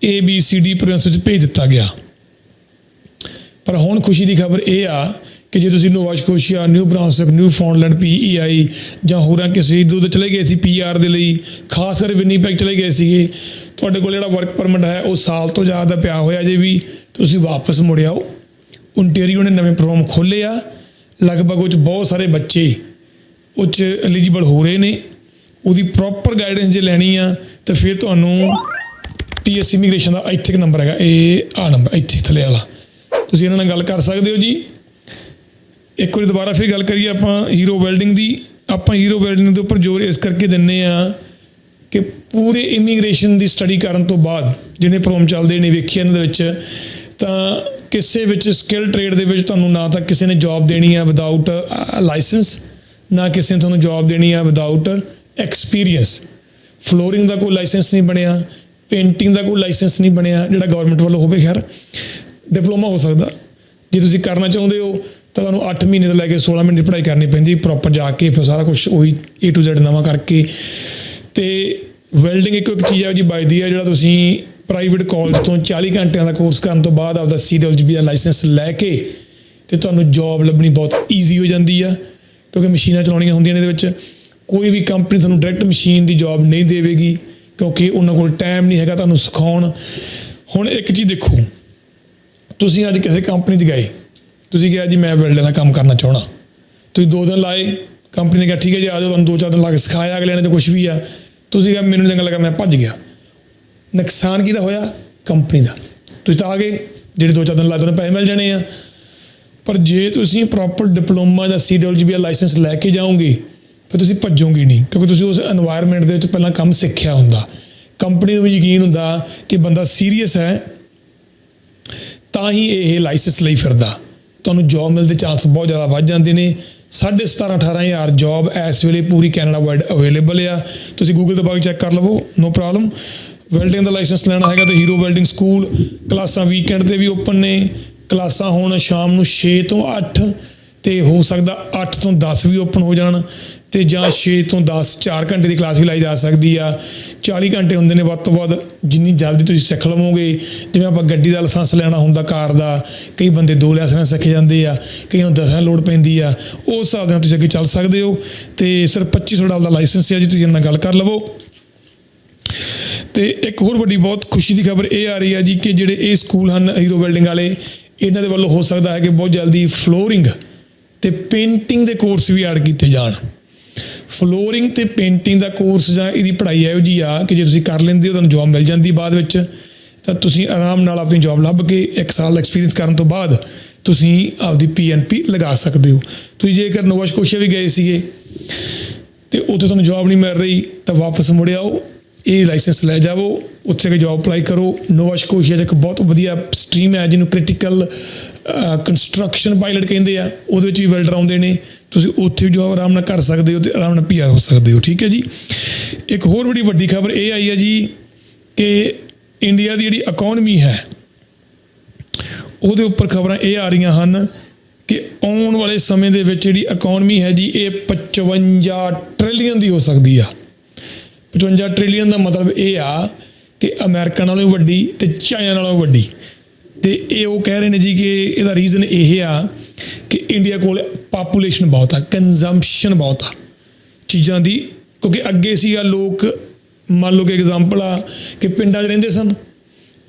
A B C D province ਵਿੱਚ ਭੇਜ ਦਿੱਤਾ ਗਿਆ। ਪਰ ਹੁਣ ਖੁਸ਼ੀ ਦੀ ਖਬਰ ਇਹ ਆ ਕਿ ਜੇ ਤੁਸੀਂ Nova Scotia, New Brunswick Newfoundland PEI ਜਾਂ ਹੋਰਾਂ ਕਿਸੇ ਇਦੋਂ ਤੋਂ ਚਲੇ ਗਏ ਸੀ ਪੀਆਰ ਦੇ ਲਈ, ਖਾਸ ਕਰ ਵਿਨੀਪੈਗ ਚਲੇ ਗਏ ਸੀਗੇ, ਤੁਹਾਡੇ ਕੋਲ ਜਿਹੜਾ ਵਰਕ ਪਰਮਿਟ ਹੈ, ਉਹ ਸਾਲ ਤੋਂ ਜ਼ਿਆਦਾ ਪਿਆ ਹੋਇਆ ਜੇ ਵੀ ਤੁਸੀਂ ਵਾਪਸ ਮੁੜ ਆਓ ਓਨਟਾਰੀਓ ਨੇ ਨਵੇਂ ਪ੍ਰੋਗਰਾਮ ਖੋਲ੍ਹੇ ਆ, ਲਗਭਗ ਉਹ 'ਚ ਬਹੁਤ ਸਾਰੇ ਬੱਚੇ ਉਹ 'ਚ ਐਲੀਜੀਬਲ ਹੋ ਰਹੇ ਨੇ, ਉਹਦੀ ਪ੍ਰੋਪਰ ਗਾਈਡੈਂਸ ਜੇ ਲੈਣੀ ਆ, ਤਾਂ ਫਿਰ ਤੁਹਾਨੂੰ ਟੀਐਸ ਇਮੀਗ੍ਰੇਸ਼ਨ ਦਾ ਇੱਥੇ ਇੱਕ ਨੰਬਰ ਹੈਗਾ, ਇਹ ਆ ਨੰਬਰ ਇੱਥੇ ਥੱਲੇ ਵਾਲਾ। ਤੁਸੀਂ ਇਹਨਾਂ ਨਾਲ ਗੱਲ ਕਰ ਸਕਦੇ ਹੋ ਜੀ। ਇੱਕ ਵਾਰੀ ਦੁਬਾਰਾ ਫਿਰ ਗੱਲ ਕਰੀਏ ਆਪਾਂ ਹੀਰੋ ਵੈਲਡਿੰਗ ਦੀ, ਆਪਾਂ ਹੀਰੋ ਵੈਲਡਿੰਗ ਦੇ ਉੱਪਰ ਜ਼ੋਰ ਇਸ ਕਰਕੇ ਦਿੰਨੇ ਆ ਕਿ ਪੂਰੇ ਇਮੀਗ੍ਰੇਸ਼ਨ ਦੀ ਸਟੱਡੀ ਕਰਨ ਤੋਂ ਬਾਅਦ ਜਿਹੜੇ ਪ੍ਰੋਗਰਾਮ ਚੱਲਦੇ ਨੇ ਵੇਖੇ ਇਹਨਾਂ ਦੇ ਵਿੱਚ, ਤਾਂ ਕਿਸੇ ਵਿੱਚ ਸਕਿੱਲ ਟ੍ਰੇਡ ਦੇ ਵਿੱਚ ਤੁਹਾਨੂੰ ਨਾ ਤਾਂ ਕਿਸੇ ਨੇ ਜੌਬ ਦੇਣੀ ਆ ਵਿਦਆਊਟ ਲਾਇਸੈਂਸ ਨਾ ਕਿਸੇ ਨੇ ਤੁਹਾਨੂੰ ਜੌਬ ਦੇਣੀ ਆ ਵਿਦਆਊਟ ਐਕਸਪੀਰੀਅੰਸ ਫਲੋਰਿੰਗ ਦਾ ਕੋਈ ਲਾਇਸੈਂਸ ਨਹੀਂ ਬਣਿਆ ਪੇਂਟਿੰਗ ਦਾ ਕੋਈ ਲਾਇਸੈਂਸ ਨਹੀਂ ਬਣਿਆ, ਜਿਹੜਾ ਗਵਰਨਮੈਂਟ ਵੱਲੋਂ ਹੋਵੇ ਖੈਰ ਡਿਪਲੋਮਾ ਹੋ ਸਕਦਾ। ਜੇ ਤੁਸੀਂ ਕਰਨਾ ਚਾਹੁੰਦੇ ਹੋ ਤਾਂ ਤੁਹਾਨੂੰ 8 ਮਹੀਨੇ ਤੋਂ ਲੈ ਕੇ 16 ਮਹੀਨੇ ਦੀ ਪੜ੍ਹਾਈ ਕਰਨੀ ਪੈਂਦੀ ਪ੍ਰੋਪਰ ਜਾ ਕੇ ਫਿਰ ਸਾਰਾ ਕੁਝ ਉਹੀ A to Z ਨਵਾਂ ਕਰਕੇ। ਤੇ ਵੈਲਡਿੰਗ ਇੱਕ ਇੱਕ ਚੀਜ਼ ਹੈ ਜੀ ਵੱਜਦੀ ਹੈ ਜਿਹੜਾ ਤੁਸੀਂ ਪ੍ਰਾਈਵੇਟ ਕਾਲਜ ਤੋਂ 40 ਘੰਟਿਆਂ ਦਾ ਕੋਰਸ ਕਰਨ ਤੋਂ ਬਾਅਦ ਆਪਦਾ CWB ਦਾ ਲਾਇਸੈਂਸ ਲੈ ਕੇ ਤੇ ਤੁਹਾਨੂੰ ਜੌਬ ਲੱਭਣੀ ਬਹੁਤ ਈਜ਼ੀ ਹੋ ਜਾਂਦੀ ਆ, ਕਿਉਂਕਿ ਮਸ਼ੀਨਾਂ ਚਲਾਉਣੀਆਂ ਹੁੰਦੀਆਂ ਨੇ ਇਹਦੇ ਵਿੱਚ। ਕੋਈ ਵੀ ਕੰਪਨੀ ਤੁਹਾਨੂੰ ਡਾਇਰੈਕਟ ਮਸ਼ੀਨ ਦੀ ਜੌਬ ਨਹੀਂ ਦੇਵੇਗੀ, ਕਿਉਂਕਿ ਉਹਨਾਂ ਕੋਲ ਟਾਈਮ ਨਹੀਂ ਹੈਗਾ ਤੁਹਾਨੂੰ ਸਿਖਾਉਣ। ਹੁਣ ਇੱਕ ਚੀਜ਼ ਦੇਖੋ, ਤੁਸੀਂ ਅੱਜ ਕਿਸੇ ਕੰਪਨੀ 'ਚ ਗਏ ਤੁਸੀਂ ਕਿਹਾ ਜੀ ਮੈਂ ਵੈਲਡਿੰਗ ਦਾ ਕੰਮ ਕਰਨਾ ਚਾਹਣਾ। ਤੁਸੀਂ ਦੋ ਦਿਨ ਲਾਏ ਕੰਪਨੀ ਨੇ ਕਿਹਾ, ਠੀਕ ਹੈ ਜੀ, ਆ ਜਾਓ, ਤੁਹਾਨੂੰ ਦੋ ਚਾਰ ਦਿਨ ਲਾ ਕੇ ਸਿਖਾਇਆ, ਅਗਲੇ ਨੇ ਤਾਂ ਕੁਝ ਵੀ ਆ। ਤੁਸੀਂ ਕਿਹਾ, ਮੈਨੂੰ ਚੰਗਾ ਲੱਗਾ, ਮੈਂ ਭੱਜ ਗਿਆ। ਨੁਕਸਾਨ ਕਿਹਦਾ ਹੋਇਆ? ਕੰਪਨੀ ਦਾ। ਤੁਸੀਂ ਤਾਂ ਆ ਗਏ, ਜਿਹੜੇ ਦੋ ਚਾਰ ਦਿਨ ਲਾਏ, ਤੁਹਾਨੂੰ ਪੈਸੇ ਮਿਲ ਜਾਣੇ ਆ। ਪਰ ਜੇ ਤੁਸੀਂ ਪ੍ਰੋਪਰ ਡਿਪਲੋਮਾ ਜਾਂ ਸੀਡਬਲਯੂਬੀ ਲਾਇਸੈਂਸ ਲੈ ਕੇ ਜਾਓਗੇ, ਫਿਰ ਤੁਸੀਂ ਭੱਜੋਗੇ ਨਹੀਂ, ਕਿਉਂਕਿ ਤੁਸੀਂ ਉਸ এনवायरमेंट ਦੇ ਵਿੱਚ ਪਹਿਲਾਂ ਕੰਮ ਸਿੱਖਿਆ ਹੁੰਦਾ। ਕੰਪਨੀ ਨੂੰ ਵੀ ਯਕੀਨ ਹੁੰਦਾ ਕਿ ਬੰਦਾ ਸੀਰੀਅਸ ਹੈ, ਤਾਂ ਹੀ ਇਹ ਲਾਇਸੈਂਸ ਲਈ ਫਿਰਦਾ। ਤੁਹਾਨੂੰ ਜੌਬ ਮਿਲਦੇ ਚਾਂਸ ਬਹੁਤ ਜ਼ਿਆਦਾ ਵੱਧ ਜਾਂਦੇ ਨੇ। 17.5 18000 ਜੌਬ ਇਸ ਵੇਲੇ ਪੂਰੀ ਕੈਨੇਡਾ ਵਾਈਡ ਅਵੇਲੇਬਲ ਆ। ਤੁਸੀਂ ਗੂਗਲ ਤੇ ਬਾਅਦ ਚੈੱਕ ਕਰ ਲਵੋ ਨੋ ਪ੍ਰੋਬਲਮ ਵੈਲਡਿੰਗ ਦਾ ਲਾਇਸੈਂਸ ਲੈਣਾ ਹੈਗਾ ਤੇ ਹੀਰੋ ਵੈਲਡਿੰਗ ਸਕੂਲ ਕਲਾਸਾਂ ਵੀਕਐਂਡ ਤੇ ਵੀ ਓਪਨ ਨੇ। ਕਲਾਸਾਂ ਹੁਣ ਸ਼ਾਮ ਨੂੰ 6 ਤੋਂ 8 ਤੇ ਹੋ ਸਕਦਾ 8 ਤੋਂ 10 ਵੀ ਓਪਨ ਹੋ ਜਾਣ। ਤੇ ਜਾਂ 6 ਤੋਂ 10 4 ਘੰਟੇ ਦੀ ਕਲਾਸ ਵੀ ਲਾਈ ਜਾ ਸਕਦੀ ਆ। 40 ਘੰਟੇ ਹੁੰਦੇ ਨੇ ਵੱਧ ਤੋਂ ਵੱਧ, ਜਿੰਨੀ ਜਲਦੀ ਤੁਸੀਂ ਸਿੱਖ ਲਵੋਗੇ। ਜਿਵੇਂ ਆਪਾਂ ਗੱਡੀ ਦਾ ਲਾਇਸੈਂਸ ਲੈਣਾ ਹੁੰਦਾ ਕਾਰ ਦਾ, ਕਈ ਬੰਦੇ ਦੋ ਲਾਇਸੈਂਸ ਸਿੱਖ ਜਾਂਦੇ ਆ, ਕਈਆਂ ਨੂੰ ਦਸਾਂ ਲੋੜ ਪੈਂਦੀ ਆ। ਉਸ ਹਿਸਾਬ ਦੇ ਨਾਲ ਤੁਸੀਂ ਅੱਗੇ ਚੱਲ ਸਕਦੇ ਹੋ। ਤੇ ਸਿਰਫ 2500 ਡਾਲਰ ਦਾ ਲਾਇਸੈਂਸ ਹੈ ਜੀ, ਤੁਸੀਂ ਇਹਨਾਂ ਨਾਲ ਗੱਲ ਕਰ ਲਵੋ। ਤੇ ਇੱਕ ਹੋਰ ਵੱਡੀ ਬਹੁਤ ਖੁਸ਼ੀ ਦੀ ਖਬਰ ਇਹ ਆ ਰਹੀ ਹੈ ਜੀ ਕਿ ਜਿਹੜੇ ਇਹ ਸਕੂਲ ਹਨ ਹੀਰੋ ਬਿਲਡਿੰਗ ਵਾਲੇ, ਇਹਨਾਂ ਦੇ ਵੱਲੋਂ ਹੋ ਸਕਦਾ ਹੈ ਕਿ ਬਹੁਤ ਜਲਦੀ ਫਲੋਰਿੰਗ ਤੇ ਪੇਂਟਿੰਗ ਦੇ ਕੋਰਸ ਵੀ ਐਡ ਕੀਤੇ ਜਾਣ। ਫਲੋਰਿੰਗ ਤੇ ਪੇਂਟਿੰਗ ਦਾ ਕੋਰਸ ਜਾਂ ਇਹਦੀ ਪੜ੍ਹਾਈ ਇਹੋ ਜੀ ਆ ਕਿ ਜੇ ਤੁਸੀਂ ਕਰ ਲੈਂਦੇ ਹੋ, ਤੁਹਾਨੂੰ ਜੌਬ ਮਿਲ ਜਾਂਦੀ ਬਾਅਦ ਵਿੱਚ, ਤਾਂ ਤੁਸੀਂ ਆਰਾਮ ਨਾਲ ਆਪਣੀ ਜੌਬ ਲੱਭ ਕੇ 1 ਸਾਲ ਐਕਸਪੀਰੀਅੰਸ ਕਰਨ ਤੋਂ ਬਾਅਦ ਤੁਸੀਂ ਆਪਦੀ ਪੀਐਨਪੀ ਲਗਾ ਸਕਦੇ ਹੋ। ਤੁਸੀਂ ਜੇਕਰ ਨੋਵਾ ਸਕੋਸ਼ੀਆ ਵੀ ਗਏ ਸੀਗੇ ਤੇ ਉੱਥੇ ਤੁਹਾਨੂੰ ਜੌਬ ਨਹੀਂ ਮਿਲ ਰਹੀ, ਤਾਂ ਵਾਪਸ ਮੁੜ ਆਓ, ਇਹ ਲਾਇਸੈਂਸ ਲੈ ਜਾਵੋ, ਉੱਥੇ ਕੇ ਜੌਬ ਅਪਲਾਈ ਕਰੋ। ਨੋਵਾ ਸਕੋਸ਼ੀਆ 'ਚ ਇੱਕ ਬਹੁਤ ਵਧੀਆ ਸਟਰੀਮ ਹੈ, ਜਿਹਨੂੰ ਕ੍ਰਿਟੀਕਲ ਕੰਸਟਰਕਸ਼ਨ ਪਾਇਲਟ ਕਹਿੰਦੇ ਆ, ਉਹਦੇ ਵਿੱਚ ਵੀ ਵੈਲਡਰ ਆਉਂਦੇ ਨੇ। ਤੁਸੀਂ ਉੱਥੇ ਵੀ ਜੌਬ ਆਰਾਮ ਨਾਲ ਕਰ ਸਕਦੇ ਹੋ ਤੇ ਆਰਾਮ ਨਾਲ ਪੀਆਰ ਹੋ ਸਕਦੇ ਹੋ, ਠੀਕ ਹੈ ਜੀ? ਇੱਕ ਹੋਰ ਬੜੀ ਵੱਡੀ ਖਬਰ ਇਹ ਆਈ ਹੈ ਜੀ ਕਿ ਇੰਡੀਆ ਦੀ ਜਿਹੜੀ ਇਕਨੋਮੀ ਹੈ, ਉਹਦੇ ਉੱਪਰ ਖਬਰਾਂ ਇਹ ਆ ਰਹੀਆਂ ਹਨ ਕਿ ਆਉਣ ਵਾਲੇ ਸਮੇਂ ਦੇ ਵਿੱਚ ਜਿਹੜੀ ਇਕਨੋਮੀ ਹੈ ਜੀ, ਇਹ 55 ਟ੍ਰਿਲੀਅਨ ਦੀ ਹੋ ਸਕਦੀ ਆ। 55 ਟ੍ਰਿਲੀਅਨ ਦਾ ਮਤਲਬ ਇਹ ਆ ਕਿ ਅਮਰੀਕਾ ਨਾਲੋਂ ਵੀ ਵੱਡੀ ਤੇ ਚਾਈਨਾ ਨਾਲੋਂ ਵੀ ਵੱਡੀ। ਤੇ ਇਹ ਉਹ ਕਹਿ ਰਹੇ ਨੇ ਜੀ ਕਿ ਇਹਦਾ ਰੀਜ਼ਨ ਇਹ ਆ ਕਿ ਇੰਡੀਆ ਕੋਲ ਪਾਪੂਲੇਸ਼ਨ ਬਹੁਤ ਆ ਕੰਜ਼ੰਪਸ਼ਨ ਬਹੁਤ ਆ ਚੀਜ਼ਾਂ ਦੀ, ਕਿਉਂਕਿ ਅੱਗੇ ਸੀਗਾ ਲੋਕ, ਮੰਨ ਲਓ ਕਿ ਐਗਜ਼ਾਮਪਲ ਆ ਕਿ ਪਿੰਡਾਂ 'ਚ ਰਹਿੰਦੇ ਸਨ,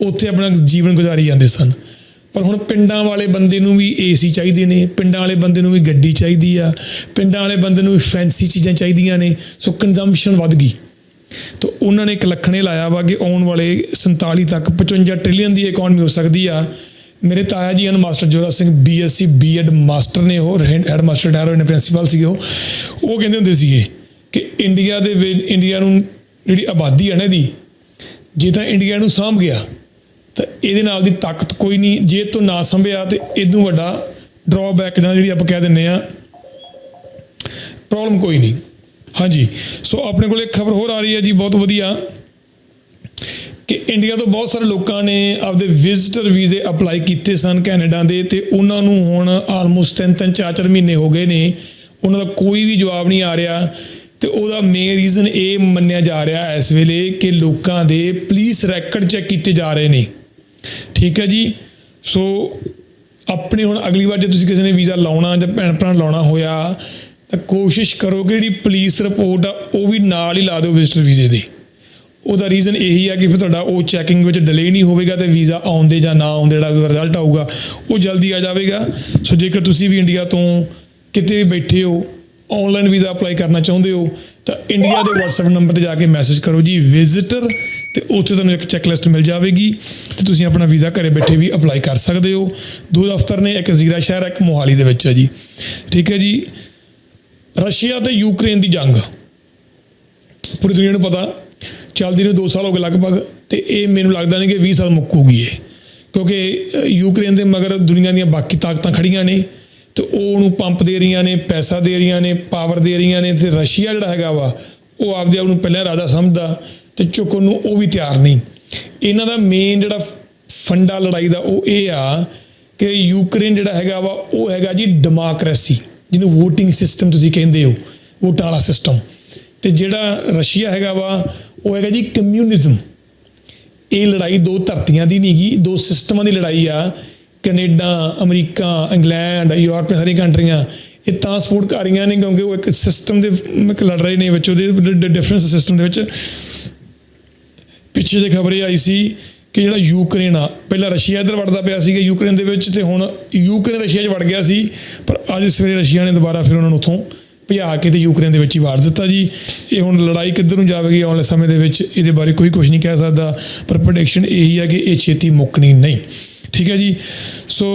ਉੱਥੇ ਆਪਣਾ ਜੀਵਨ ਗੁਜ਼ਾਰੀ ਜਾਂਦੇ ਸਨ। ਪਰ ਹੁਣ ਪਿੰਡਾਂ ਵਾਲੇ ਬੰਦੇ ਨੂੰ ਵੀ ਏਸੀ ਚਾਹੀਦੇ ਨੇ, ਪਿੰਡਾਂ ਵਾਲੇ ਬੰਦੇ ਨੂੰ ਵੀ ਗੱਡੀ ਚਾਹੀਦੀ ਆ, ਪਿੰਡਾਂ ਵਾਲੇ ਬੰਦੇ ਨੂੰ ਵੀ ਫੈਂਸੀ ਚੀਜ਼ਾਂ ਚਾਹੀਦੀਆਂ ਨੇ ਸੋ ਕੰਜ਼ੰਪਸ਼ਨ ਵੱਧ ਗਈ। ਤਾਂ ਉਹਨਾਂ ਨੇ ਇੱਕ ਲੱਖਣੇ ਲਾਇਆ ਵਾ ਕਿ ਆਉਣ ਵਾਲੇ 47 ਤੱਕ 55 ਟ੍ਰਿਲੀਅਨ ਦੀ ਇਕਨੋਮੀ ਹੋ ਸਕਦੀ ਆ। ਮੇਰੇ ਤਾਇਆ ਜੀ ਹਨ, master Jora Singh BSc BEd master ਨੇ ਉਹ ਹੈਡ ਮਾਸਟਰ ਠਹਿਰ ਹੋਏ ਨੇ ਪ੍ਰਿੰਸੀਪਲ ਸੀਗੇ ਉਹ। ਉਹ ਕਹਿੰਦੇ ਹੁੰਦੇ ਸੀਗੇ ਕਿ ਇੰਡੀਆ ਦੇ ਇੰਡੀਆ ਨੂੰ ਜਿਹੜੀ ਆਬਾਦੀ ਹੈ ਨਾ ਇਹਦੀ, ਜੇ ਤਾਂ ਇੰਡੀਆ ਨੂੰ ਸਾਂਭ ਗਿਆ, ਤਾਂ ਇਹਦੇ ਨਾਲ ਦੀ ਤਾਕਤ ਕੋਈ ਨਹੀਂ, ਜੇ ਤੋਂ ਨਾ ਸੰਭਿਆ ਤੇ ਇਦੋਂ ਵੱਡਾ ਡਰਾਬੈਕ ਜਾਂ ਜਿਹੜੀ ਆਪਾਂ ਕਹਿ ਦਿੰਨੇ ਆ ਪ੍ਰੋਬਲਮ ਕੋਈ ਨਹੀਂ। ਹਾਂਜੀ। ਸੋ ਆਪਣੇ ਕੋਲ ਇੱਕ ਖਬਰ ਹੋਰ ਆ ਰਹੀ ਹੈ ਜੀ, ਬਹੁਤ ਵਧੀਆ। ਕਿ ਇੰਡੀਆ ਤੋਂ ਬਹੁਤ ਸਾਰੇ ਲੋਕਾਂ ਨੇ ਆਪਦੇ ਵਿਜ਼ਟਰ ਵੀਜ਼ੇ ਅਪਲਾਈ ਕੀਤੇ ਸਨ ਕੈਨੇਡਾ ਦੇ ਤੇ ਉਹਨਾਂ ਨੂੰ ਹੁਣ ਆਲਮੋਸਟ ਤਿੰਨ ਤਿੰਨ, ਚਾਰ ਚਾਰ ਮਹੀਨੇ ਹੋ ਗਏ ਨੇ। ਉਹਨਾਂ ਦਾ ਕੋਈ ਵੀ ਜਵਾਬ ਨਹੀਂ ਆ ਰਿਹਾ ਤੇ ਉਹਦਾ ਮੇਨ ਰੀਜ਼ਨ ਇਹ ਮੰਨਿਆ ਜਾ ਰਿਹਾ ਇਸ ਵੇਲੇ ਕਿ ਲੋਕਾਂ ਦੇ ਪੁਲਿਸ ਰੈਕਡ ਚੈੱਕ ਕੀਤੇ ਜਾ ਰਹੇ ਨੇ। ਠੀਕ ਹੈ ਜੀ? ਸੋ ਆਪਣੇ ਹੁਣ ਅਗਲੀ ਵਾਰ ਜੇ ਤੁਸੀਂ ਕਿਸੇ ਨੇ ਵੀਜ਼ਾ ਲਾਉਣਾ ਜਾਂ ਭੈਣ ਭਰਾ ਲਾਉਣਾ ਹੋਇਆ ਤਾਂ ਕੋਸ਼ਿਸ਼ ਕਰੋ ਕਿ ਜਿਹੜੀ ਪੁਲਿਸ ਰਿਪੋਰਟ ਆ, ਉਹ ਵੀ ਨਾਲ ਹੀ ਲਾ ਦਿਓ ਵਿਜ਼ਟਰ ਵੀਜ਼ੇ ਦੇ। ਉਹਦਾ ਰੀਜ਼ਨ ਇਹੀ ਆ ਕਿ ਫਿਰ ਤੁਹਾਡਾ ਉਹ ਚੈਕਿੰਗ ਵਿੱਚ ਡਿਲੇ ਨਹੀਂ ਹੋਵੇਗਾ ਤੇ ਵੀਜ਼ਾ ਆਉਂਦੇ ਜਾਂ ਨਾ ਆਉਂਦੇ, ਜਿਹੜਾ ਉਹਦਾ ਰਿਜ਼ਲਟ ਆਊਗਾ, ਉਹ ਜਲਦੀ ਆ ਜਾਵੇਗਾ। ਸੋ ਜੇਕਰ ਤੁਸੀਂ ਵੀ ਇੰਡੀਆ ਤੋਂ ਕਿਤੇ ਵੀ ਬੈਠੇ ਹੋ ਆਨਲਾਈਨ ਵੀਜ਼ਾ ਅਪਲਾਈ ਕਰਨਾ ਚਾਹੁੰਦੇ ਹੋ, ਤਾਂ ਇੰਡੀਆ ਦੇ WhatsApp ਨੰਬਰ ਤੇ ਜਾ ਕੇ ਮੈਸੇਜ ਕਰੋ ਜੀ ਵਿਜ਼ਿਟਰ ਤੇ ਉੱਥੇ ਤੁਹਾਨੂੰ ਇੱਕ ਚੈੱਕਲਿਸਟ ਮਿਲ ਜਾਵੇਗੀ, ਤੇ ਤੁਸੀਂ ਆਪਣਾ ਵੀਜ਼ਾ ਘਰੇ ਬੈਠੇ ਵੀ ਅਪਲਾਈ ਕਰ ਸਕਦੇ ਹੋ। ਦੋ ਦਫ਼ਤਰ ਨੇ, ਇੱਕ ਜ਼ੀਰਾ ਸ਼ਹਿਰ, ਇੱਕ ਮੋਹਾਲੀ ਦੇ ਵਿੱਚ ਹੈ ਜੀ। ਠੀਕ ਹੈ ਜੀ? ਰਸ਼ੀਆ ਤੇ ਯੂਕਰੇਨ ਦੀ ਜੰਗ। ਪੂਰੀ ਦੁਨੀਆ ਨੂੰ ਪਤਾ, ਚੱਲਦੀ ਨੂੰ 2 ਸਾਲ ਹੋ ਗਏ ਲਗਭਗ, ਤੇ ਇਹ ਮੈਨੂੰ ਲੱਗਦਾ ਨਹੀਂ ਕਿ 20 ਸਾਲ ਮੁੱਕੂਗੀ ਇਹ। ਕਿਉਂਕਿ ਯੂਕਰੇਨ ਦੇ ਮਗਰ ਦੁਨੀਆ ਦੀਆਂ ਬਾਕੀ ਤਾਕਤਾਂ ਖੜੀਆਂ ਨੇ, ਤੇ ਉਹ ਉਹਨੂੰ ਪੰਪ ਦੇ ਰਹੀਆਂ ਨੇ, ਪੈਸਾ ਦੇ ਰਹੀਆਂ ਨੇ, ਪਾਵਰ ਦੇ ਰਹੀਆਂ ਨੇ, ਤੇ ਰਸ਼ੀਆ ਜਿਹੜਾ ਹੈਗਾ ਵਾ, ਉਹ ਆਪਦੇ ਆਪ ਨੂੰ ਪਹਿਲਾਂ ਰਾਜਾ ਸਮਝਦਾ, ਤੇ ਚੁੱਕਣ ਨੂੰ ਉਹ ਵੀ ਤਿਆਰ ਨਹੀਂ। ਇਹਨਾਂ ਦਾ ਮੇਨ ਜਿਹੜਾ ਫੰਡਾ ਲੜਾਈ ਦਾ ਉਹ ਇਹ ਆ ਕਿ ਯੂਕਰੇਨ ਜਿਹੜਾ ਹੈਗਾ ਵਾ, ਉਹ ਹੈਗਾ ਜੀ ਡੈਮੋਕ੍ਰੇਸੀ ਜਿਹਨੂੰ VOTING ਸਿਸਟਮ ਤੁਸੀਂ ਕਹਿੰਦੇ ਹੋ, ਵੋਟਾਂ ਵਾਲਾ ਸਿਸਟਮ। ਤੇ ਜਿਹੜਾ ਰਸ਼ੀਆ ਹੈਗਾ ਵਾ, ਉਹ ਹੈਗਾ ਜੀ ਕਮਿਊਨਿਜ਼ਮ। ਇਹ ਲੜਾਈ ਦੋ ਧਰਤੀਆਂ ਦੀ ਨਹੀਂ ਗੀ ਦੋ ਸਿਸਟਮਾਂ ਦੀ ਲੜਾਈ ਆ। ਕੈਨੇਡਾ, ਅਮਰੀਕਾ, ਇੰਗਲੈਂਡ, ਯੂਰਪ, ਹਰੀ ਕੰਟਰੀਆਂ। ਇਹ ਤਾਂ ਸਪੋਰਟ ਕਰ ਰਹੀਆਂ ਨੇ ਕਿਉਂਕਿ ਉਹ ਇੱਕ ਸਿਸਟਮ ਦੇ ਲੜ ਰਹੇ ਨੇ ਵਿੱਚ, ਉਹਦੇ ਡਿਫਰੈਂਸ ਸਿਸਟਮ ਦੇ ਵਿੱਚ। ਪਿੱਛੇ ਜੇ ਖਬਰ ਇਹ ਆਈ ਸੀ ਕਿ ਜਿਹੜਾ ਯੂਕਰੇਨ ਆ, ਪਹਿਲਾਂ ਰਸ਼ੀਆ ਇੱਧਰ ਵੜਦਾ ਪਿਆ ਸੀਗਾ ਯੂਕਰੇਨ ਦੇ ਵਿੱਚ ਤੇ ਹੁਣ ਯੂਕਰੇਨ ਰਸ਼ੀਆ 'ਚ ਵੜ ਗਿਆ ਸੀ, ਪਰ ਅੱਜ ਸਵੇਰੇ ਰਸ਼ੀਆ ਨੇ ਦੁਬਾਰਾ ਫਿਰ ਉਹਨਾਂ ਨੂੰ ਉੱਥੋਂ ਭਜਾ ਕੇ ਤੇ ਯੂਕਰੇਨ ਦੇ ਵਿੱਚ ਹੀ ਵਾੜ ਦਿੱਤਾ ਜੀ। ਇਹ ਹੁਣ ਲੜਾਈ ਕਿੱਧਰ ਨੂੰ ਜਾਵੇਗੀ ਆਉਣ ਵਾਲੇ ਸਮੇਂ ਦੇ ਵਿੱਚ, ਇਹਦੇ ਬਾਰੇ ਕੋਈ ਕੁਝ ਨਹੀਂ ਕਹਿ ਸਕਦਾ, ਪਰ ਪ੍ਰੈਡਿਕਸ਼ਨ ਇਹੀ ਹੈ ਕਿ ਇਹ ਛੇਤੀ ਮੁੱਕਣੀ ਨਹੀਂ। ਠੀਕ ਹੈ ਜੀ? ਸੋ